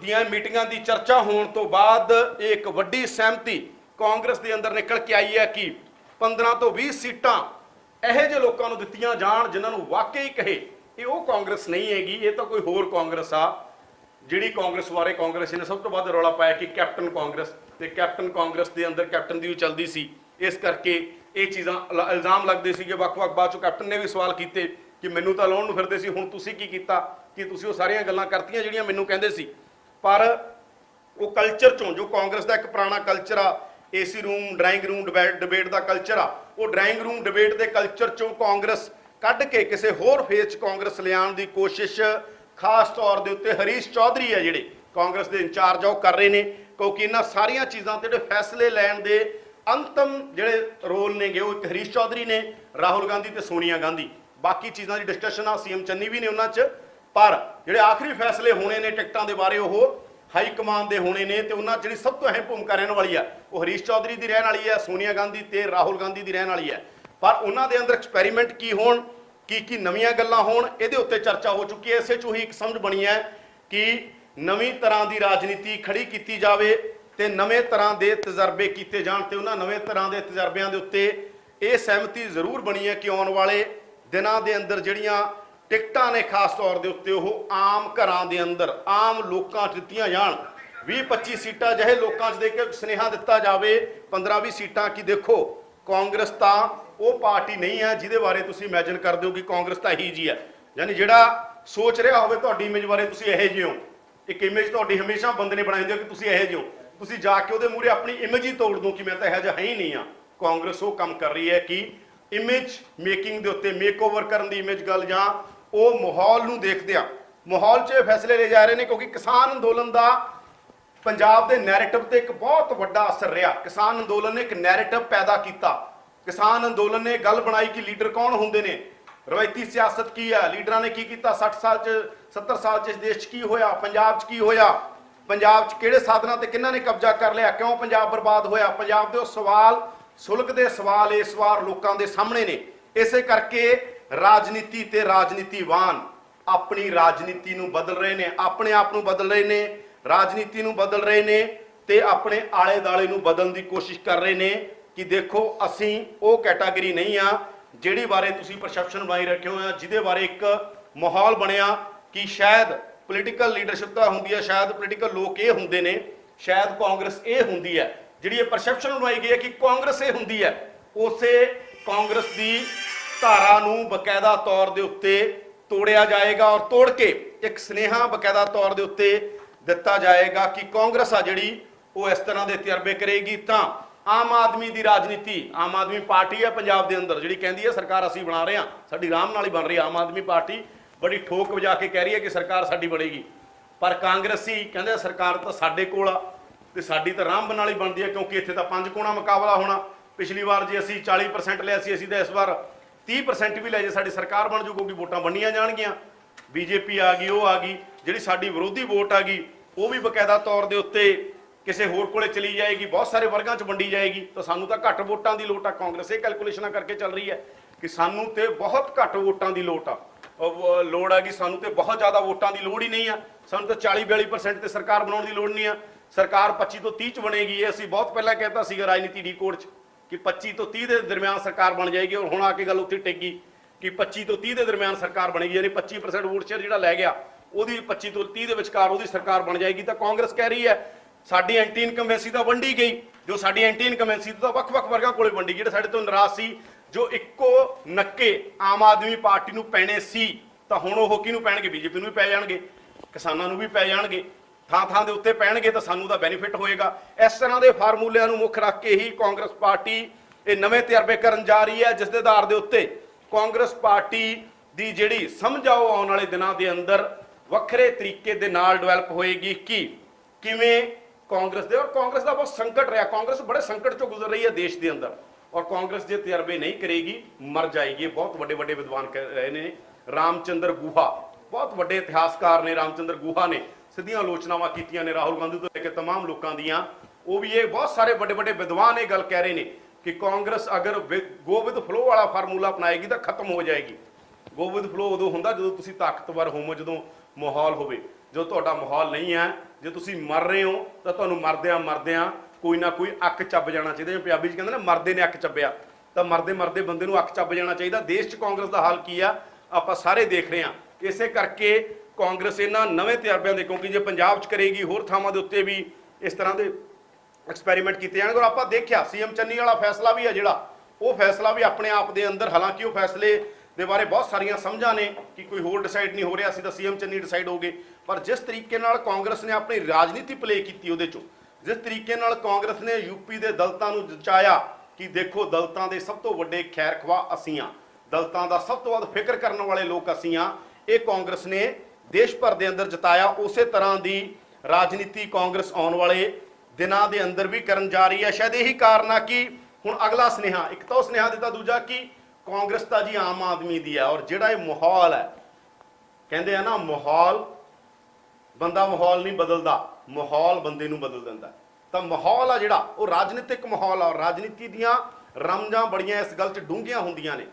ਦੀਆਂ ਮੀਟਿੰਗਾਂ ਦੀ ਚਰਚਾ ਹੋਣ ਤੋਂ ਬਾਅਦ ਇਹ ਇੱਕ ਵੱਡੀ ਸਹਿਮਤੀ ਕਾਂਗਰਸ ਦੇ ਅੰਦਰ ਨਿਕਲ ਕੇ ਆਈ ਹੈ ਕਿ 15 ਤੋਂ 20 ਸੀਟਾਂ ਇਹੋ ਜਿਹੇ ਲੋਕਾਂ ਨੂੰ ਦਿੱਤੀਆਂ ਜਾਣ ਜਿਨ੍ਹਾਂ ਨੂੰ ਵਾਕਈ ਕਹੇ, ਇਹ ਉਹ ਕਾਂਗਰਸ ਨਹੀਂ ਹੈਗੀ, ਇਹ ਤਾਂ ਕੋਈ ਹੋਰ ਕਾਂਗਰਸ ਆ। ਜਿਹੜੀ ਕਾਂਗਰਸ ਬਾਰੇ ਕਾਂਗਰਸ ਨੇ ਸਭ ਤੋਂ ਵੱਧ ਰੌਲਾ ਪਾਇਆ ਕਿ ਕੈਪਟਨ ਕਾਂਗਰਸ ਤੇ ਕੈਪਟਨ ਕਾਂਗਰਸ ਦੇ ਅੰਦਰ ਕੈਪਟਨ ਦੀ ਵੀ ਚੱਲਦੀ ਸੀ। ਇਸ ਕਰਕੇ ਇਹ ਚੀਜ਼ਾਂ ਇਲ- ਇਲਜ਼ਾਮ ਲੱਗਦੇ ਸੀਗੇ। ਵੱਖ-ਵੱਖ ਬਾਅਦ ਚੋਂ ਕੈਪਟਨ ਨੇ ਵੀ ਸਵਾਲ ਕੀਤੇ ਕਿ ਮੈਨੂੰ ਤਾਂ ਲਾਉਣ ਨੂੰ ਫਿਰਦੇ ਸੀ, ਹੁਣ ਤੁਸੀਂ ਕੀ ਕੀਤਾ? ਕਿ ਤੁਸੀਂ ਉਹ ਸਾਰੀਆਂ ਗੱਲਾਂ ਕਰਤੀਆਂ ਜਿਹੜੀਆਂ ਮੈਨੂੰ ਕਹਿੰਦੇ ਸੀ? ਪਰ ਉਹ ਕਲਚਰ ਚੋਂ, ਜੋ ਕਾਂਗਰਸ ਦਾ ਇੱਕ ਪੁਰਾਣਾ ਕਲਚਰ ਆ AC room drawing room debate ਦਾ ਕਲਚਰ ਆ, ਉਹ ਡਰਾਇੰਗ ਰੂਮ ਡਿਬੇਟ ਦੇ ਕਲਚਰ ਚੋਂ ਕਾਂਗਰਸ ਕੱਢ ਕੇ ਕਿਸੇ ਹੋਰ ਫੇਸ 'ਚ ਕਾਂਗਰਸ ਲਿਆਉਣ ਦੀ ਕੋਸ਼ਿਸ਼ ਖਾਸ ਤੌਰ ਦੇ ਉੱਤੇ ਹਰੀਸ਼ ਚੌਧਰੀ ਹੈ ਜਿਹੜੇ ਕਾਂਗਰਸ ਦੇ ਇੰਚਾਰਜ ਆ, ਉਹ ਕਰ ਰਹੇ ਨੇ, ਕਿਉਂਕਿ ਇਹਨਾਂ ਸਾਰੀਆਂ ਚੀਜ਼ਾਂ ਤੇ ਜਿਹੜੇ ਫੈਸਲੇ ਲੈਣ ਦੇ ਅੰਤਮ ਜਿਹੜੇ ਰੋਲ ਨੇਗੇ, ਉਹ ਇੱਕ ਹਰੀਸ਼ ਚੌਧਰੀ ਨੇ, ਰਾਹੁਲ ਗਾਂਧੀ ਤੇ ਸੋਨੀਆ ਗਾਂਧੀ। ਬਾਕੀ ਚੀਜ਼ਾਂ ਦੀ ਡਿਸਕਸ਼ਨ ਆ, ਸੀਐਮ ਚੰਨੀ ਵੀ ਨੇ ਉਹਨਾਂ 'ਚ, ਪਰ ਜਿਹੜੇ ਆਖਰੀ ਫੈਸਲੇ ਹੋਣੇ ਨੇ ਟਿਕਟਾਂ ਦੇ ਬਾਰੇ, ਉਹ ਹਾਈ ਕਮਾਂਡ ਦੇ ਹੋਣੇ ਨੇ ਤੇ ਉਹਨਾਂ 'ਚ ਜਿਹੜੀ ਸਭ ਤੋਂ ਅਹਿਮ ਭੂਮਿਕਾ ਰਹਿਣ ਵਾਲੀ ਆ, ਉਹ ਹਰੀਸ਼ ਚੌਧਰੀ ਦੀ ਰਹਿਣ ਵਾਲੀ ਹੈ ਸੋਨੀਆ ਗਾਂਧੀ ਤੇ ਰਾਹੁਲ ਗਾਂਧੀ ਦੀ ਰਹਿਣ ਵਾਲੀ ਹੈ ਪਰ ਉਹਨਾਂ ਦੇ ਅੰਦਰ ਐਕਸਪੈਰੀਮੈਂਟ ਕੀ ਹੋਣ ਕੀ ਕੀ ਨਵੀਆਂ ਗੱਲਾਂ ਹੋਣ, ਇਹਦੇ ਉੱਤੇ ਚਰਚਾ ਹੋ ਚੁੱਕੀ ਹੈ। ਇਸੇ 'ਚੋਂ ਹੀ ਇੱਕ ਸਮਝ ਬਣੀ ਹੈ ਕਿ ਨਵੀਂ ਤਰ੍ਹਾਂ ਦੀ ਰਾਜਨੀਤੀ ਖੜੀ ਕੀਤੀ ਜਾਵੇ ਤੇ ਨਵੇਂ ਤਰ੍ਹਾਂ ਦੇ ਤਜਰਬੇ ਕੀਤੇ ਜਾਣ ਤੇ ਉਹਨਾਂ ਨਵੇਂ ਤਰ੍ਹਾਂ ਦੇ ਤਜਰਬਿਆਂ ਦੇ ਉੱਤੇ ਇਹ ਸਹਿਮਤੀ ਜ਼ਰੂਰ ਬਣੀ ਹੈ ਕਿ ਆਉਣ ਵਾਲੇ ਦਿਨਾਂ ਦੇ ਅੰਦਰ ਜਿਹੜੀਆਂ ਟਿਕਟਾਂ ਨੇ ਖਾਸ ਤੌਰ ਦੇ ਉੱਤੇ, ਉਹ ਆਮ ਘਰਾਂ ਦੇ ਅੰਦਰ, ਆਮ ਲੋਕਾਂ 'ਚ ਦਿੱਤੀਆਂ ਜਾਣ। 20-25 ਸੀਟਾਂ ਜਿਹੇ ਲੋਕਾਂ 'ਚ ਦੇ ਕੇ ਸੁਨੇਹਾ ਦਿੱਤਾ ਜਾਵੇ 15-20 ਸੀਟਾਂ ਕੀ ਦੇਖੋ, ਕਾਂਗਰਸ ਤਾਂ ਉਹ ਪਾਰਟੀ ਨਹੀਂ ਹੈ ਜਿਹਦੇ ਬਾਰੇ ਤੁਸੀਂ ਇਮੇਜਿਨ ਕਰਦੇ ਹੋ ਕਿ ਕਾਂਗਰਸ ਤਾਂ ਇਹੀ ਜੀ ਹੈ। ਯਾਨੀ ਜਿਹੜਾ ਸੋਚ ਰਿਹਾ ਹੋਵੇ ਤੁਹਾਡੀ ਇਮੇਜ ਬਾਰੇ ਤੁਸੀਂ ਇਹੋ ਜਿਹੇ ਹੋ। ਇੱਕ ਇਮੇਜ ਤੁਹਾਡੀ ਹਮੇਸ਼ਾ ਬੰਦੇ ਨੇ ਬਣਾਈ ਹੁੰਦੀ ਹੈ ਕਿ ਤੁਸੀਂ ਇਹੋ ਜਿਹੇ ਹੋ। ਤੁਸੀਂ ਜਾ ਕੇ ਉਹਦੇ ਮੂਹਰੇ ਆਪਣੀ ਇਮੇਜ ਹੀ ਤੋੜ ਦੋ ਕਿ ਮੈਂ ਤਾਂ ਇਹੋ ਜਿਹਾ ਹੈ ਹੀ ਨਹੀਂ ਆ ਕਾਂਗਰਸ ਉਹ ਕੰਮ ਕਰ ਰਹੀ ਹੈ ਕਿ ਇਮੇਜ ਮੇਕਿੰਗ ਦੇ ਉੱਤੇ ਮੇਕਓਵਰ ਕਰਨ ਦੀ ਇਮੇਜ ਗੱਲ ਜਾਂ ਉਹ ਮਾਹੌਲ ਨੂੰ ਦੇਖਦੇ ਆ ਮਾਹੌਲ 'ਚ ਇਹ ਫੈਸਲੇ ਲਏ ਜਾ ਰਹੇ ਨੇ ਕਿਉਂਕਿ ਕਿਸਾਨ ਅੰਦੋਲਨ ਦਾ ਪੰਜਾਬ ਦੇ ਨੈਰੇਟਿਵ ਤੇ ਇੱਕ ਬਹੁਤ ਵੱਡਾ ਅਸਰ ਰਿਹਾ। ਕਿਸਾਨ ਅੰਦੋਲਨ ਨੇ ਇੱਕ ਨੈਰੇਟਿਵ ਪੈਦਾ ਕੀਤਾ। ਕਿਸਾਨ ਅੰਦੋਲਨ ਨੇ ਗੱਲ ਬਣਾਈ ਕਿ ਲੀਡਰ ਕੌਣ ਹੁੰਦੇ ਨੇ? ਰਵਾਇਤੀ ਸਿਆਸਤ ਕੀ ਹੈ? ਲੀਡਰਾਂ ਨੇ ਕੀ ਕੀਤਾ? 60 ਸਾਲ 'ਚ 70 ਸਾਲ 'ਚ ਇਸ ਦੇਸ਼ 'ਚ ਕੀ ਹੋਇਆ? ਪੰਜਾਬ 'ਚ ਕੀ ਹੋਇਆ? ਪੰਜਾਬ 'ਚ ਕਿਹੜੇ ਸਾਧਨਾਂ ਤੇ ਕਿਹਨਾਂ ਨੇ ਕਬਜ਼ਾ ਕਰ ਲਿਆ? ਕਿਉਂ ਪੰਜਾਬ ਬਰਬਾਦ ਹੋਇਆ? ਪੰਜਾਬ ਦੇ ਉਹ ਸਵਾਲ ਸੁਲਕ ਦੇ ਸਵਾਲ ਇਸ ਵਾਰ ਲੋਕਾਂ ਦੇ ਸਾਹਮਣੇ ਨੇ। ਇਸੇ ਕਰਕੇ ਰਾਜਨੀਤੀ ਤੇ ਰਾਜਨੀਤੀਵਾਨ ਆਪਣੀ ਰਾਜਨੀਤੀ ਨੂੰ ਬਦਲ ਰਹੇ ਨੇ, ਆਪਣੇ ਆਪ ਨੂੰ ਬਦਲ ਰਹੇ ਨੇ, ਰਾਜਨੀਤੀ ਨੂੰ ਬਦਲ ਰਹੇ ਨੇ ਤੇ ਆਪਣੇ ਆਲੇ ਦਾਲੇ ਨੂੰ ਬਦਲਣ ਦੀ ਕੋਸ਼ਿਸ਼ ਕਰ ਰਹੇ ਨੇ। ਕਿ ਦੇਖੋ, ਅਸੀਂ ਉਹ ਕੈਟਾਗਰੀ ਨਹੀਂ ਆ ਜਿਹੜੀ ਬਾਰੇ ਤੁਸੀਂ ਪਰਸੈਪਸ਼ਨ ਬਣਾਈ ਰੱਖੇ ਹੋ ਆ, ਜਿਹਦੇ ਬਾਰੇ ਇੱਕ ਮਾਹੌਲ ਬਣਿਆ ਕਿ ਸ਼ਾਇਦ ਪੋਲੀਟੀਕਲ ਲੀਡਰਸ਼ਿਪ ਤਾਂ ਹੁੰਦੀ ਹੈ ਸ਼ਾਇਦ ਪੋਲੀਟੀਕਲ ਲੋਕ ਇਹ ਹੁੰਦੇ ਨੇ, ਸ਼ਾਇਦ ਕਾਂਗਰਸ ਇਹ ਹੁੰਦੀ ਹੈ। ਜਿਹੜੀ ਇਹ ਪਰਸੈਪਸ਼ਨ ਬਣਾਈ ਗਈ ਹੈ ਕਿ ਕਾਂਗਰਸ ਇਹ ਹੁੰਦੀ ਹੈ, ਉਸੇ ਕਾਂਗਰਸ ਦੀ ਧਾਰਾ ਨੂੰ ਬਕਾਇਦਾ ਤੌਰ ਦੇ ਉੱਤੇ ਤੋੜਿਆ ਜਾਏਗਾ ਔਰ ਤੋੜ ਕੇ ਇੱਕ ਸਨੇਹਾ ਬਕਾਇਦਾ ਤੌਰ ਦੇ ਉੱਤੇ ਦਿੱਤਾ ਜਾਏਗਾ ਕਿ ਕਾਂਗਰਸ ਆ ਜਿਹੜੀ, ਉਹ ਇਸ ਤਰ੍ਹਾਂ ਦੇ ਤਜਰਬੇ ਕਰੇਗੀ। ਤਾਂ ਆਮ ਆਦਮੀ ਦੀ ਰਾਜਨੀਤੀ, ਆਮ ਆਦਮੀ ਪਾਰਟੀ ਹੈ ਪੰਜਾਬ ਦੇ ਅੰਦਰ, ਜਿਹੜੀ ਕਹਿੰਦੀ ਹੈ ਸਰਕਾਰ ਅਸੀਂ ਬਣਾ ਰਹੇ ਹਾਂ, ਸਾਡੀ ਆਰਾਮ ਨਾਲ ਹੀ ਬਣ ਰਹੀ ਹੈ ਆਮ ਆਦਮੀ ਪਾਰਟੀ, ਬੜੀ ਠੋਕ ਵਜਾ ਕੇ ਕਹਿ ਰਹੀ ਹੈ ਕਿ ਸਰਕਾਰ ਸਾਡੀ ਬਣੇਗੀ। ਪਰ ਕਾਂਗਰਸੀ ਕਹਿੰਦੇ ਸਰਕਾਰ ਤਾਂ ਸਾਡੇ ਕੋਲ ਆ ਤੇ ਸਾਡੀ ਤਾਂ ਰਾਮ ਨਾਲ ਹੀ ਬਣਦੀ ਹੈ, ਕਿਉਂਕਿ ਇੱਥੇ ਤਾਂ ਪੰਜ ਕੋਣਾ ਮੁਕਾਬਲਾ ਹੋਣਾ। ਪਿਛਲੀ ਵਾਰ ਜੇ ਅਸੀਂ 40% ਲਿਆ ਸੀ, ਅਸੀਂ ਤਾਂ ਇਸ ਵਾਰ 30% ਵੀ ਲੈ ਜੇ, ਸਾਡੀ ਸਰਕਾਰ ਬਣ ਜੂ, ਕਿਉਂਕਿ ਵੋਟਾਂ ਵੰਡੀਆਂ ਜਾਣਗੀਆਂ। ਬੀਜੇਪੀ ਆ ਗਈ, ਉਹ ਆ ਗਈ, ਜਿਹੜੀ ਸਾਡੀ ਵਿਰੋਧੀ ਵੋਟ ਆ ਗਈ, ਉਹ ਵੀ ਬਕਾਇਦਾ ਤੌਰ ਦੇ ਉੱਤੇ ਕਿਸੇ ਹੋਰ ਕੋਲੇ ਚਲੀ ਜਾਏਗੀ, ਬਹੁਤ ਸਾਰੇ ਵਰਗਾਂ 'ਚ ਵੰਡੀ ਜਾਏਗੀ, ਤਾਂ ਸਾਨੂੰ ਤਾਂ ਘੱਟ ਵੋਟਾਂ ਦੀ ਲੋਟ ਆ। ਕਾਂਗਰਸ ਇਹ ਕੈਲਕੂਲੇਸ਼ਨਾਂ ਕਰਕੇ ਚੱਲ ਰਹੀ ਹੈ ਕਿ ਸਾਨੂੰ ਤੇ ਬਹੁਤ ਘੱਟ ਵੋਟਾਂ ਦੀ ਲੋਟ ਆ। ਲੋੜ ਆ ਕਿ ਸਾਨੂੰ ਤੇ ਬਹੁਤ ਜ਼ਿਆਦਾ ਵੋਟਾਂ ਦੀ ਲੋੜ ਹੀ ਨਹੀਂ ਆ। ਸਾਨੂੰ ਤਾਂ 40 42% ਤੇ ਸਰਕਾਰ ਬਣਾਉਣ ਦੀ ਲੋੜ ਨਹੀਂ ਆ। ਸਰਕਾਰ 25 ਤੋਂ 30 ਚ ਬਣੇਗੀ, ਇਹ ਅਸੀਂ ਬਹੁਤ ਪਹਿਲਾਂ ਕਹਿਤਾ ਸੀਗਾ ਰਾਜਨੀਤੀ ਡੀਕੋਡ ਚ ਕਿ 25 ਤੋਂ 30 ਦੇ ਦਰਮਿਆਨ ਸਰਕਾਰ ਬਣ ਜਾਏਗੀ ਔਰ ਹੁਣ ਆ ਕੇ ਗੱਲ ਉੱਥੇ ਟਿਕ ਗਈ ਕਿ 25 ਤੋਂ 30 ਦੇ ਦਰਮਿਆਨ ਸਰਕਾਰ ਬਣੇਗੀ, ਯਾਨੀ 25% ਵੋਟ ਸ਼ੇਅਰ ਜਿਹੜਾ ਲੈ ਗਿਆ, ਉਹਦੀ 25 ਤੋਂ 30 ਦੇ ਵਿਚਕਾਰ ਉਹਦੀ ਸਰਕਾਰ ਬਣ ਜਾਏਗੀ। ਤਾਂ ਕਾਂਗਰਸ ਕਹਿ ਰਹੀ ਹੈ ਸਾਡੀ ਐਂਟੀ ਇਨਕਮਬੈਂਸੀ ਤਾਂ ਵੰਡੀ ਗਈ, ਜੋ ਸਾਡੀ ਐਂਟੀ ਇਨਕਮਬੈਂਸੀ ਤਾਂ ਵੱਖ-ਵੱਖ ਵਰਗਾਂ ਕੋਲੇ ਵੰਡੀ ਜਿਹੜੇ ਸਾਡੇ ਤੋਂ ਨਾਰਾਜ਼ ਸੀ, ਜੋ ਇੱਕੋ ਨੱਕੇ ਆਮ ਆਦਮੀ ਪਾਰਟੀ ਨੂੰ ਪੈਣੇ ਸੀ, ਤਾਂ ਹੁਣ ਉਹ ਕਿਹਨੂੰ ਪੈਣਗੇ? ਬੀਜੇਪੀ ਨੂੰ ਵੀ ਪੈ ਜਾਣਗੇ, ਕਿਸਾਨਾਂ ਨੂੰ ਵੀ ਪੈ ਜਾਣਗੇ, ਥਾਂ ਥਾਂ ਦੇ ਉੱਤੇ ਪੈਣਗੇ ਤਾਂ ਸਾਨੂੰ ਦਾ ਬੈਨੀਫਿਟ ਹੋਏਗਾ। ਇਸ ਤਰ੍ਹਾਂ ਦੇ ਫਾਰਮੂਲਿਆਂ ਨੂੰ ਮੁੱਖ ਰੱਖ ਕੇ ਹੀ ਕਾਂਗਰਸ ਪਾਰਟੀ ਇਹ ਨਵੇਂ ਤਜਰਬੇ ਕਰਨ ਜਾ ਰਹੀ ਹੈ, ਜਿਸ ਦੇ ਆਧਾਰ ਦੇ ਉੱਤੇ ਕਾਂਗਰਸ ਪਾਰਟੀ ਦੀ ਜਿਹੜੀ ਸਮਝ ਆਓ ਆਉਣ ਵਾਲੇ ਦਿਨਾਂ ਦੇ ਅੰਦਰ ਵੱਖਰੇ ਤਰੀਕੇ ਦੇ ਨਾਲ ਡਿਵੈਲਪ ਹੋਏਗੀ ਕਿ ਕਿਵੇਂ ਕਾਂਗਰਸ ਦੇ ਔਰ ਕਾਂਗਰਸ ਦਾ ਬਹੁਤ ਸੰਕਟ ਰਿਹਾ ਕਾਂਗਰਸ ਬੜੇ ਸੰਕਟ ਚੋਂ ਗੁਜ਼ਰ ਰਹੀ ਹੈ ਦੇਸ਼ ਦੇ ਅੰਦਰ ਔਰ ਕਾਂਗਰਸ ਜੇ ਤਜਰਬੇ ਨਹੀਂ ਕਰੇਗੀ ਮਰ ਜਾਏਗੀ ਇਹ ਬਹੁਤ ਵੱਡੇ ਵੱਡੇ ਵਿਦਵਾਨ ਕਹਿ ਰਹੇ ਨੇ ਰਾਮਚੰਦਰ ਗੁਹਾ ਬਹੁਤ ਵੱਡੇ ਇਤਿਹਾਸਕਾਰ ਨੇ ਰਾਮਚੰਦਰ ਗੁਹਾ ਨੇ ਸਿੱਧੀਆਂ ਆਲੋਚਨਾਵਾਂ ਕੀਤੀਆਂ ਨੇ ਰਾਹੁਲ ਗਾਂਧੀ ਤੋਂ ਲੈ ਕੇ तमाम ਲੋਕਾਂ ਦੀਆਂ ਉਹ ਵੀ ਇਹ ਬਹੁਤ ਸਾਰੇ ਵੱਡੇ ਵੱਡੇ ਵਿਦਵਾਨ ਇਹ ਗੱਲ ਕਹਿ ਰਹੇ ਨੇ ਕਿ ਕਾਂਗਰਸ ਅਗਰ ਗੋ ਵਿਦ ਫਲੋ ਵਾਲਾ ਫਾਰਮੂਲਾ ਅਪਣਾਏਗੀ ਤਾਂ ਖਤਮ ਹੋ ਜਾਏਗੀ ਗੋ ਵਿਦ ਫਲੋ ਉਦੋਂ ਹੁੰਦਾ ਜਦੋਂ ਤੁਸੀਂ ਤਾਕਤਵਰ ਹੋਵੋ ਜਦੋਂ ਮਾਹੌਲ ਹੋਵੇ ਜੋ ਤੁਹਾਡਾ ਮਾਹੌਲ ਨਹੀਂ ਹੈ, ਜੇ ਤੁਸੀਂ ਮਰ ਰਹੇ ਹੋ, ਤਾਂ ਤੁਹਾਨੂੰ ਮਰਦਿਆਂ ਮਰਦਿਆਂ ਕੋਈ ਨਾ ਕੋਈ ਅੱਖ ਚੱਬ ਜਾਣਾ ਚਾਹੀਦਾ। ਜਿਵੇਂ ਪੰਜਾਬੀ 'ਚ ਕਹਿੰਦੇ ਨੇ ਮਰਦੇ ਨੇ ਅੱਖ ਚੱਬਿਆ। ਤਾਂ ਮਰਦੇ ਮਰਦੇ ਬੰਦੇ ਨੂੰ ਅੱਖ ਚੱਬ ਜਾਣਾ ਚਾਹੀਦਾ। ਦੇਸ਼ 'ਚ ਕਾਂਗਰਸ ਦਾ ਹਾਲ ਕੀ ਆ? ਆਪਾਂ ਸਾਰੇ ਦੇਖ ਰਹੇ ਹਾਂ। ਇਸੇ ਕਰਕੇ ਕਾਂਗਰਸ ਇਹਨਾਂ ਨਵੇਂ ਤਜਰਬਿਆਂ ਦੇ, ਕਿਉਂਕਿ ਜੇ ਪੰਜਾਬ 'ਚ ਕਰੇਗੀ, ਹੋਰ ਥਾਵਾਂ ਦੇ ਉੱਤੇ ਵੀ ਇਸ ਤਰ੍ਹਾਂ ਦੇ ਐਕਸਪੈਰੀਮੈਂਟ ਕੀਤੇ ਜਾਣਗੇ। ਔਰ ਆਪਾਂ ਦੇਖਿਆ, ਸੀਐਮ ਚੰਨੀ ਵਾਲਾ ਫੈਸਲਾ ਵੀ ਹੈ ਜਿਹੜਾ। ਉਹ ਫੈਸਲਾ ਵੀ ਆਪਣੇ ਆਪ ਦੇ ਅੰਦਰ, ਹਾਲਾਂਕਿ ਉਹ ਫੈਸਲੇ ਦੇ ਬਾਰੇ ਬਹੁਤ ਸਾਰੀਆਂ ਸਮਝਾਂ ਨੇ ਕਿ ਕੋਈ ਹੋਰ ਡਿਸਾਈਡ ਨਹੀਂ ਹੋ ਰਿਹਾ, ਅਸੀਂ ਤਾਂ ਸੀਐਮ ਚੰਨੀ ਡਿਸਾਈਡ ਹੋ ਗਏ। ਪਰ ਜਿਸ ਤਰੀਕੇ ਨਾਲ ਕਾਂਗਰਸ ਨੇ ਆਪਣੀ ਰਾਜਨੀਤੀ ਪਲੇ ਕੀਤੀ ਉਹਦੇ ਚੋਂ, ਜਿਸ ਤਰੀਕੇ ਨਾਲ ਕਾਂਗਰਸ ਨੇ ਯੂਪੀ ਦੇ ਦਲਤਾਂ ਨੂੰ ਜਚਾਇਆ ਕਿ ਦੇਖੋ ਦਲਤਾਂ ਦੇ ਸਭ ਤੋਂ ਵੱਡੇ ਖੈਰਖਵਾ ਅਸੀਂ ਆ ਦਲਤਾਂ ਦਾ ਸਭ ਤੋਂ ਵੱਧ ਫਿਕਰ ਕਰਨ ਵਾਲੇ ਲੋਕ ਅਸੀਂ ਆ ਇਹ ਕਾਂਗਰਸ ਨੇ ਦੇਸ਼ ਭਰ ਦੇ ਅੰਦਰ ਜਤਾਇਆ। ਉਸੇ ਤਰ੍ਹਾਂ ਦੀ ਰਾਜਨੀਤੀ ਕਾਂਗਰਸ ਆਉਣ ਵਾਲੇ ਦਿਨਾਂ ਦੇ ਅੰਦਰ ਵੀ ਕਰਨ ਜਾ ਰਹੀ ਹੈ। ਸ਼ਾਇਦ ਇਹੀ ਕਾਰਨ ਆ ਕਿ ਹੁਣ ਅਗਲਾ ਸੁਨੇਹਾ, ਇੱਕ ਤਾਂ ਉਹ ਸੁਨੇਹਾ ਦਿੱਤਾ ਦੂਜਾ ਕਿ ਕਾਂਗਰਸ ਤਾਂ ਜੀ ਆਮ ਆਦਮੀ ਦੀ ਹੈ ਔਰ ਜਿਹੜਾ ਇਹ ਮਾਹੌਲ ਹੈ, ਕਹਿੰਦੇ ਆ ਨਾ ਮਾਹੌਲ, ਬੰਦਾ ਮਾਹੌਲ ਨਹੀਂ ਬਦਲਦਾ, ਮਾਹੌਲ ਬੰਦੇ ਨੂੰ ਬਦਲ ਦਿੰਦਾ ਤਾਂ ਮਾਹੌਲ ਆ ਜਿਹੜਾ, ਉਹ ਰਾਜਨੀਤਿਕ ਮਾਹੌਲ ਆ ਔਰ ਰਾਜਨੀਤੀ ਦੀਆਂ ਰਮਜਾਂ ਬੜੀਆਂ ਇਸ ਗੱਲ 'ਚ ਡੂੰਘੀਆਂ ਹੁੰਦੀਆਂ ਨੇ।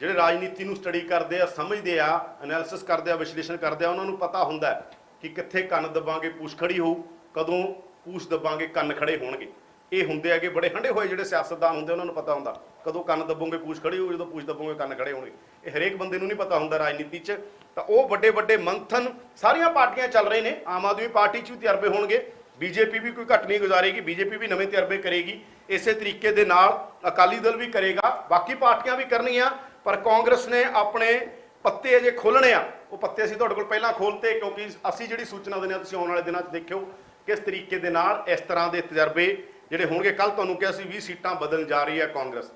ਜਿਹੜੇ ਰਾਜਨੀਤੀ ਨੂੰ ਸਟੱਡੀ ਕਰਦੇ ਆ, ਸਮਝਦੇ ਆ ਐਨਾਲਿਸਿਸ ਕਰਦੇ ਆ, ਵਿਸ਼ਲੇਸ਼ਣ ਕਰਦੇ ਆ, ਉਹਨਾਂ ਨੂੰ ਪਤਾ ਹੁੰਦਾ ਕਿ ਕਿੱਥੇ ਕੰਨ ਦਬਾਂਗੇ, ਪੂਛ ਖੜੀ ਹੋਊ, ਕਦੋਂ ਪੂਛ ਦਬਾਂਗੇ, ਕੰਨ ਖੜੇ ਹੋਣਗੇ। ਇਹ ਹੁੰਦੇ ਹੈਗੇ, ਬੜੇ ਹੰਡੇ ਹੋਏ ਜਿਹੜੇ ਸਿਆਸਤਦਾਨ ਹੁੰਦੇ, ਉਹਨਾਂ ਨੂੰ ਪਤਾ ਹੁੰਦਾ। ਕਦੋਂ ਕੰਨ ਦੱਬੋਗੇ, ਪੂਛ ਖੜੀ ਹੋਊ, ਜਦੋਂ ਪੂਛ ਦੱਬੋਗੇ, ਕੰਨ ਖੜੇ ਹੋਣਗੇ। ਇਹ ਹਰੇਕ ਬੰਦੇ ਨੂੰ ਨਹੀਂ ਪਤਾ ਹੁੰਦਾ ਰਾਜਨੀਤੀ 'ਚ। ਤਾਂ ਉਹ ਵੱਡੇ ਵੱਡੇ ਮੰਥਨ, ਸਾਰੀਆਂ ਪਾਰਟੀਆਂ ਚੱਲ ਰਹੇ ਨੇ। ਆਮ ਆਦਮੀ ਪਾਰਟੀ 'ਚ ਵੀ ਤਜਰਬੇ ਹੋਣਗੇ। ਬੀਜੇਪੀ ਵੀ ਕੋਈ ਘੱਟ ਨਹੀਂ ਗੁਜ਼ਾਰੇਗੀ, ਬੀਜੇਪੀ ਵੀ ਨਵੇਂ ਤਜਰਬੇ ਕਰੇਗੀ। ਇਸੇ ਤਰੀਕੇ ਦੇ ਨਾਲ ਅਕਾਲੀ ਦਲ ਵੀ ਕਰੇਗਾ। ਬਾਕੀ ਪਾਰਟੀਆਂ ਵੀ ਕਰਨੀਆਂ, ਪਰ ਕਾਂਗਰਸ ਨੇ ਆਪਣੇ ਪੱਤੇ ਅਜੇ ਖੋਲਣੇ ਆ। ਉਹ ਪੱਤੇ ਅਸੀਂ ਤੁਹਾਡੇ ਕੋਲ ਪਹਿਲਾਂ ਖੋਲਤੇ ਕਿਉਂਕਿ ਅਸੀਂ ਜਿਹੜੀ ਸੂਚਨਾ ਦਿੰਦੇ ਹਾਂ, ਤੁਸੀਂ ਆਉਣ ਵਾਲੇ ਦਿਨਾਂ 'ਚ ਦੇਖਿਓ, ਕਿਸ ਤਰੀਕੇ ਦੇ ਨਾਲ ਇਸ ਤਰ੍ਹਾਂ ਦੇ ਤਜਰਬੇ ਜਿਹੜੇ ਹੋਣਗੇ ਕੱਲ ਤੁਹਾਨੂੰ ਕਿਹਾ ਸੀ 20 ਸੀਟਾਂ ਬਦਲਣ ਜਾ ਰਹੀ ਹੈ ਕਾਂਗਰਸ।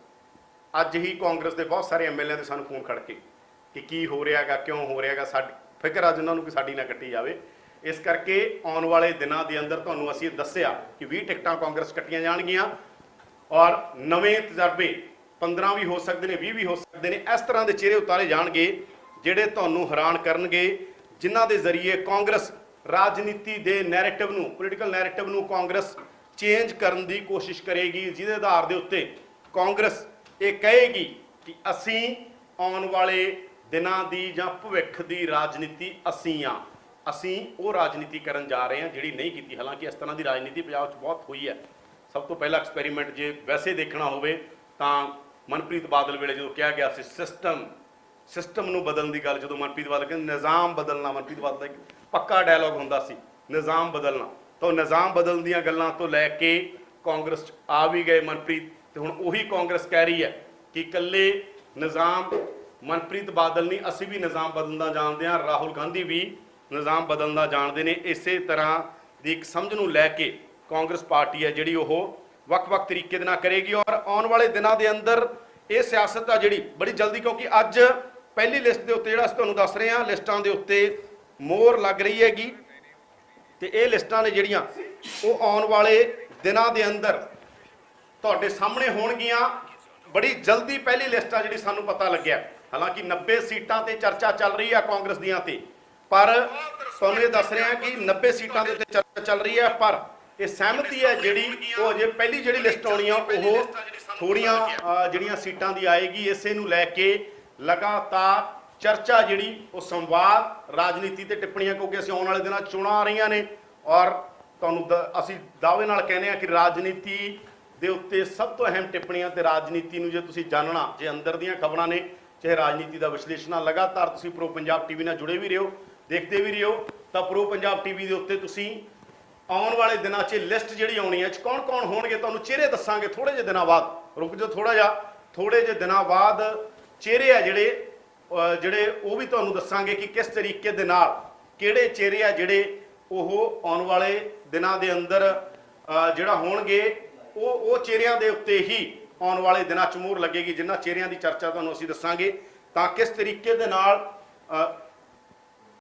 ਅੱਜ ਹੀ ਕਾਂਗਰਸ ਦੇ ਬਹੁਤ ਸਾਰੇ ਐਮਐਲਏ ਦੇ ਸਾਨੂੰ ਫੋਨ ਖੜ ਕੇ ਕਿ ਕੀ ਹੋ ਰਿਹਾਗਾ ਕਿਉਂ ਹੋ ਰਿਹਾਗਾ ਸਾਡੀ, ਫਿਕਰ ਅੱਜ ਉਹਨਾਂ ਨੂੰ ਕਿ ਸਾਡੀ ਨਾ ਕੱਟੀ ਜਾਵੇ। ਇਸ ਕਰਕੇ ਆਉਣ ਵਾਲੇ ਦਿਨਾਂ ਦੇ ਅੰਦਰ ਤੁਹਾਨੂੰ ਅਸੀਂ ਦੱਸਿਆ ਕਿ 20 ਟਿਕਟਾਂ ਕਾਂਗਰਸ ਕੱਟੀਆਂ ਜਾਣਗੀਆਂ ਔਰ ਨਵੇਂ ਤਜਰਬੇ 15 ਵੀ ਹੋ ਸਕਦੇ ਨੇ 20 ਵੀ ਹੋ ਸਕਦੇ ਨੇ, ਇਸ ਤਰ੍ਹਾਂ ਦੇ ਚਿਹਰੇ ਉਤਾਰੇ ਜਾਣਗੇ ਜਿਹੜੇ ਤੁਹਾਨੂੰ ਹੈਰਾਨ ਕਰਨਗੇ, ਜਿਨ੍ਹਾਂ ਦੇ ਜ਼ਰੀਏ ਕਾਂਗਰਸ ਰਾਜਨੀਤੀ ਦੇ ਨੈਰੇਟਿਵ ਨੂੰ ਪੋਲੀਟੀਕਲ ਨੈਰੇਟਿਵ ਨੂੰ ਕਾਂਗਰਸ ਚੇਂਜ ਕਰਨ ਦੀ ਕੋਸ਼ਿਸ਼ ਕਰੇਗੀ, ਜਿਹਦੇ ਆਧਾਰ ਦੇ ਉੱਤੇ ਕਾਂਗਰਸ ਇਹ ਕਹੇਗੀ ਕਿ ਅਸੀਂ ਆਉਣ ਵਾਲੇ ਦਿਨਾਂ ਦੀ ਜਾਂ ਭਵਿੱਖ ਦੀ ਰਾਜਨੀਤੀ ਅਸੀਂ ਆ। ਅਸੀਂ ਉਹ ਰਾਜਨੀਤੀ ਕਰਨ ਜਾ ਰਹੇ ਹਾਂ ਜਿਹੜੀ ਨਹੀਂ ਕੀਤੀ। ਹਾਲਾਂਕਿ ਇਸ ਤਰ੍ਹਾਂ ਦੀ ਰਾਜਨੀਤੀ ਪੰਜਾਬ 'ਚ ਬਹੁਤ ਹੋਈ ਹੈ। ਸਭ ਤੋਂ ਪਹਿਲਾ ਐਕਸਪੈਰੀਮੈਂਟ ਜੇ ਵੈਸੇ ਦੇਖਣਾ ਹੋਵੇ ਤਾਂ ਮਨਪ੍ਰੀਤ ਬਾਦਲ ਵੇਲੇ ਜਦੋਂ ਕਿਹਾ ਗਿਆ ਸੀ ਸਿਸਟਮ ਸਿਸਟਮ ਨੂੰ ਬਦਲਣ ਦੀ ਗੱਲ। ਜਦੋਂ ਮਨਪ੍ਰੀਤ ਬਾਦਲ ਕਹਿੰਦੇ, ਨਿਜ਼ਾਮ ਬਦਲਣਾ। ਮਨਪ੍ਰੀਤ ਬਾਦਲ ਦਾ ਇੱਕ ਪੱਕਾ ਡਾਇਲੌਗ ਹੁੰਦਾ ਸੀ, ਨਿਜ਼ਾਮ ਬਦਲਣਾ। ਤਾਂ ਉਹ ਨਿਜ਼ਾਮ ਬਦਲਣ ਦੀਆਂ ਗੱਲਾਂ ਤੋਂ ਲੈ ਕੇ ਕਾਂਗਰਸ 'ਚ ਆ ਵੀ ਗਏ ਮਨਪ੍ਰੀਤ, ਤੇ ਹੁਣ ਉਹੀ ਕਾਂਗਰਸ ਕਹਿ ਰਹੀ ਹੈ ਕਿ ਇਕੱਲੇ ਨਿਜ਼ਾਮ ਮਨਪ੍ਰੀਤ ਬਾਦਲ ਨਹੀਂ, ਅਸੀਂ ਵੀ ਨਿਜ਼ਾਮ ਬਦਲਦਾ ਜਾਣਦੇ ਹਾਂ, ਰਾਹੁਲ ਗਾਂਧੀ ਵੀ ਨਿਜ਼ਾਮ ਬਦਲਦਾ ਜਾਣਦੇ ਨੇ। ਇਸੇ ਤਰ੍ਹਾਂ ਦੀ ਇੱਕ ਸਮਝ ਨੂੰ ਲੈ ਕੇ ਕਾਂਗਰਸ ਪਾਰਟੀ ਹੈ ਜਿਹੜੀ ਉਹ ਵੱਖ-ਵੱਖ ਤਰੀਕੇ ਦੇ ਨਾਲ ਕਰੇਗੀ ਔਰ ਆਉਣ ਵਾਲੇ ਦਿਨਾਂ ਦੇ ਅੰਦਰ ਇਹ ਸਿਆਸਤ ਆ ਜਿਹੜੀ ਬੜੀ ਜਲਦੀ, ਕਿਉਂਕਿ ਅੱਜ ਪਹਿਲੀ ਲਿਸਟ ਦੇ ਉੱਤੇ ਜਿਹੜਾ ਅਸੀਂ ਤੁਹਾਨੂੰ ਦੱਸ ਰਹੇ ਹਾਂ, ਲਿਸਟਾਂ ਦੇ ਉੱਤੇ ਮੋਹਰ ਲੱਗ ਰਹੀ ਹੈਗੀ। ਤੇ ਇਹ ਲਿਸਟਾਂ ਨੇ ਜਿਹੜੀਆਂ ਉਹ ਆਉਣ ਵਾਲੇ ਦਿਨਾਂ ਦੇ ਅੰਦਰ ਤੁਹਾਡੇ ਸਾਹਮਣੇ ਹੋਣਗੀਆਂ। ਬੜੀ ਜਲਦੀ ਪਹਿਲੀ ਲਿਸਟ ਆ ਜਿਹੜੀ ਸਾਨੂੰ ਪਤਾ ਲੱਗਿਆ। ਹਾਲਾਂਕਿ 90 ਸੀਟਾਂ ਤੇ ਚਰਚਾ ਚੱਲ ਰਹੀ ਆ ਕਾਂਗਰਸ ਦੀਆਂ ਤੇ। ਪਰ ਤੁਹਾਨੂੰ ਇਹ ਦੱਸ ਰਿਹਾ ਕਿ 90 ਸੀਟਾਂ ਦੇ ਉੱਤੇ ਚਰਚਾ ਚੱਲ ਰਹੀ ਹੈ ਪਰ ਇਹ ਸਹਿਮਤੀ ਹੈ ਜਿਹੜੀ ਉਹ ਅਜੇ ਪਹਿਲੀ ਜਿਹੜੀ ਲਿਸਟ ਆਉਣੀ ਆ, ਉਹ ਥੋੜੀਆਂ ਜਿਹੜੀਆਂ ਸੀਟਾਂ ਦੀ ਆਏਗੀ, ਇਸੇ ਨੂੰ ਲੈ ਕੇ ਲਗਾਤਾਰ ਚਰਚਾ ਜਿਹੜੀ ਉਹ ਸੰਵਾਦ, ਰਾਜਨੀਤੀ ਤੇ ਟਿੱਪਣੀਆਂ ਕਿਉਂਕਿ ਅਸੀਂ ਆਉਣ ਵਾਲੇ ਦਿਨਾਂ 'ਚ ਚੋਣਾਂ ਆ ਰਹੀਆਂ ਨੇ ਔਰ ਤੁਹਾਨੂੰ ਦ- ਅਸੀਂ ਦਾਅਵੇ ਨਾਲ ਕਹਿੰਦੇ ਆ ਕਿ ਰਾਜਨੀਤੀ ਦੇ ਉੱਤੇ ਸਭ ਤੋਂ ਅਹਿਮ ਟਿੱਪਣੀਆਂ ਤੇ ਰਾਜਨੀਤੀ ਨੂੰ ਜੇ ਤੁਸੀਂ ਜਾਣਨਾ, ਜੇ ਅੰਦਰ ਦੀਆਂ ਖਬਰਾਂ ਨੇ, ਚਾਹੇ ਰਾਜਨੀਤੀ ਦਾ ਵਿਸ਼ਲੇਸ਼ਣ ਆ ਲਗਾਤਾਰ ਤੁਸੀਂ ਪ੍ਰੋ ਪੰਜਾਬ ਟੀਵੀ ਨਾਲ ਜੁੜੇ ਵੀ ਰਹੋ, ਦੇਖਦੇ ਵੀ ਰਹੋ, ਤਾਂ ਪ੍ਰੋ ਪੰਜਾਬ ਟੀਵੀ ਦੇ ਉੱਤੇ ਤੁਸੀਂ ਆਉਣ ਵਾਲੇ ਦਿਨਾਂ 'ਚ ਲਿਸਟ ਜਿਹੜੀ ਆਉਣੀ ਹੈ, ਚ ਕੌਣ ਕੌਣ ਹੋਣਗੇ ਤੁਹਾਨੂੰ ਚਿਹਰੇ ਦੱਸਾਂਗੇ ਥੋੜੇ ਜਿਹੇ ਦਿਨਾਂ ਬਾਅਦ, ਰੁਕ ਜਾਓ ਥੋੜਾ ਜਿਹਾ ਥੋੜੇ ਜਿਹੇ ਦਿਨਾਂ ਬਾਅਦ ਚਿਹਰੇ ਆ ਜਿਹੜੇ ਜਿਹੜੇ ਉਹ ਵੀ ਤੁਹਾਨੂੰ ਦੱਸਾਂਗੇ ਕਿ ਕਿਸ ਤਰੀਕੇ ਦੇ ਨਾਲ ਕਿਹੜੇ ਚਿਹਰੇ ਆ ਜਿਹੜੇ ਉਹ ਆਉਣ ਵਾਲੇ ਦਿਨਾਂ ਦੇ ਅੰਦਰ ਜਿਹੜਾ ਹੋਣਗੇ, ਉਹ ਉਹ ਚਿਹਰਿਆਂ ਦੇ ਉੱਤੇ ਹੀ ਆਉਣ ਵਾਲੇ ਦਿਨਾਂ 'ਚ ਮੋਹਰ ਲੱਗੇਗੀ, ਜਿਨ੍ਹਾਂ ਚਿਹਰਿਆਂ ਦੀ ਚਰਚਾ ਤੁਹਾਨੂੰ ਅਸੀਂ ਦੱਸਾਂਗੇ। ਤਾਂ ਕਿਸ ਤਰੀਕੇ ਦੇ ਨਾਲ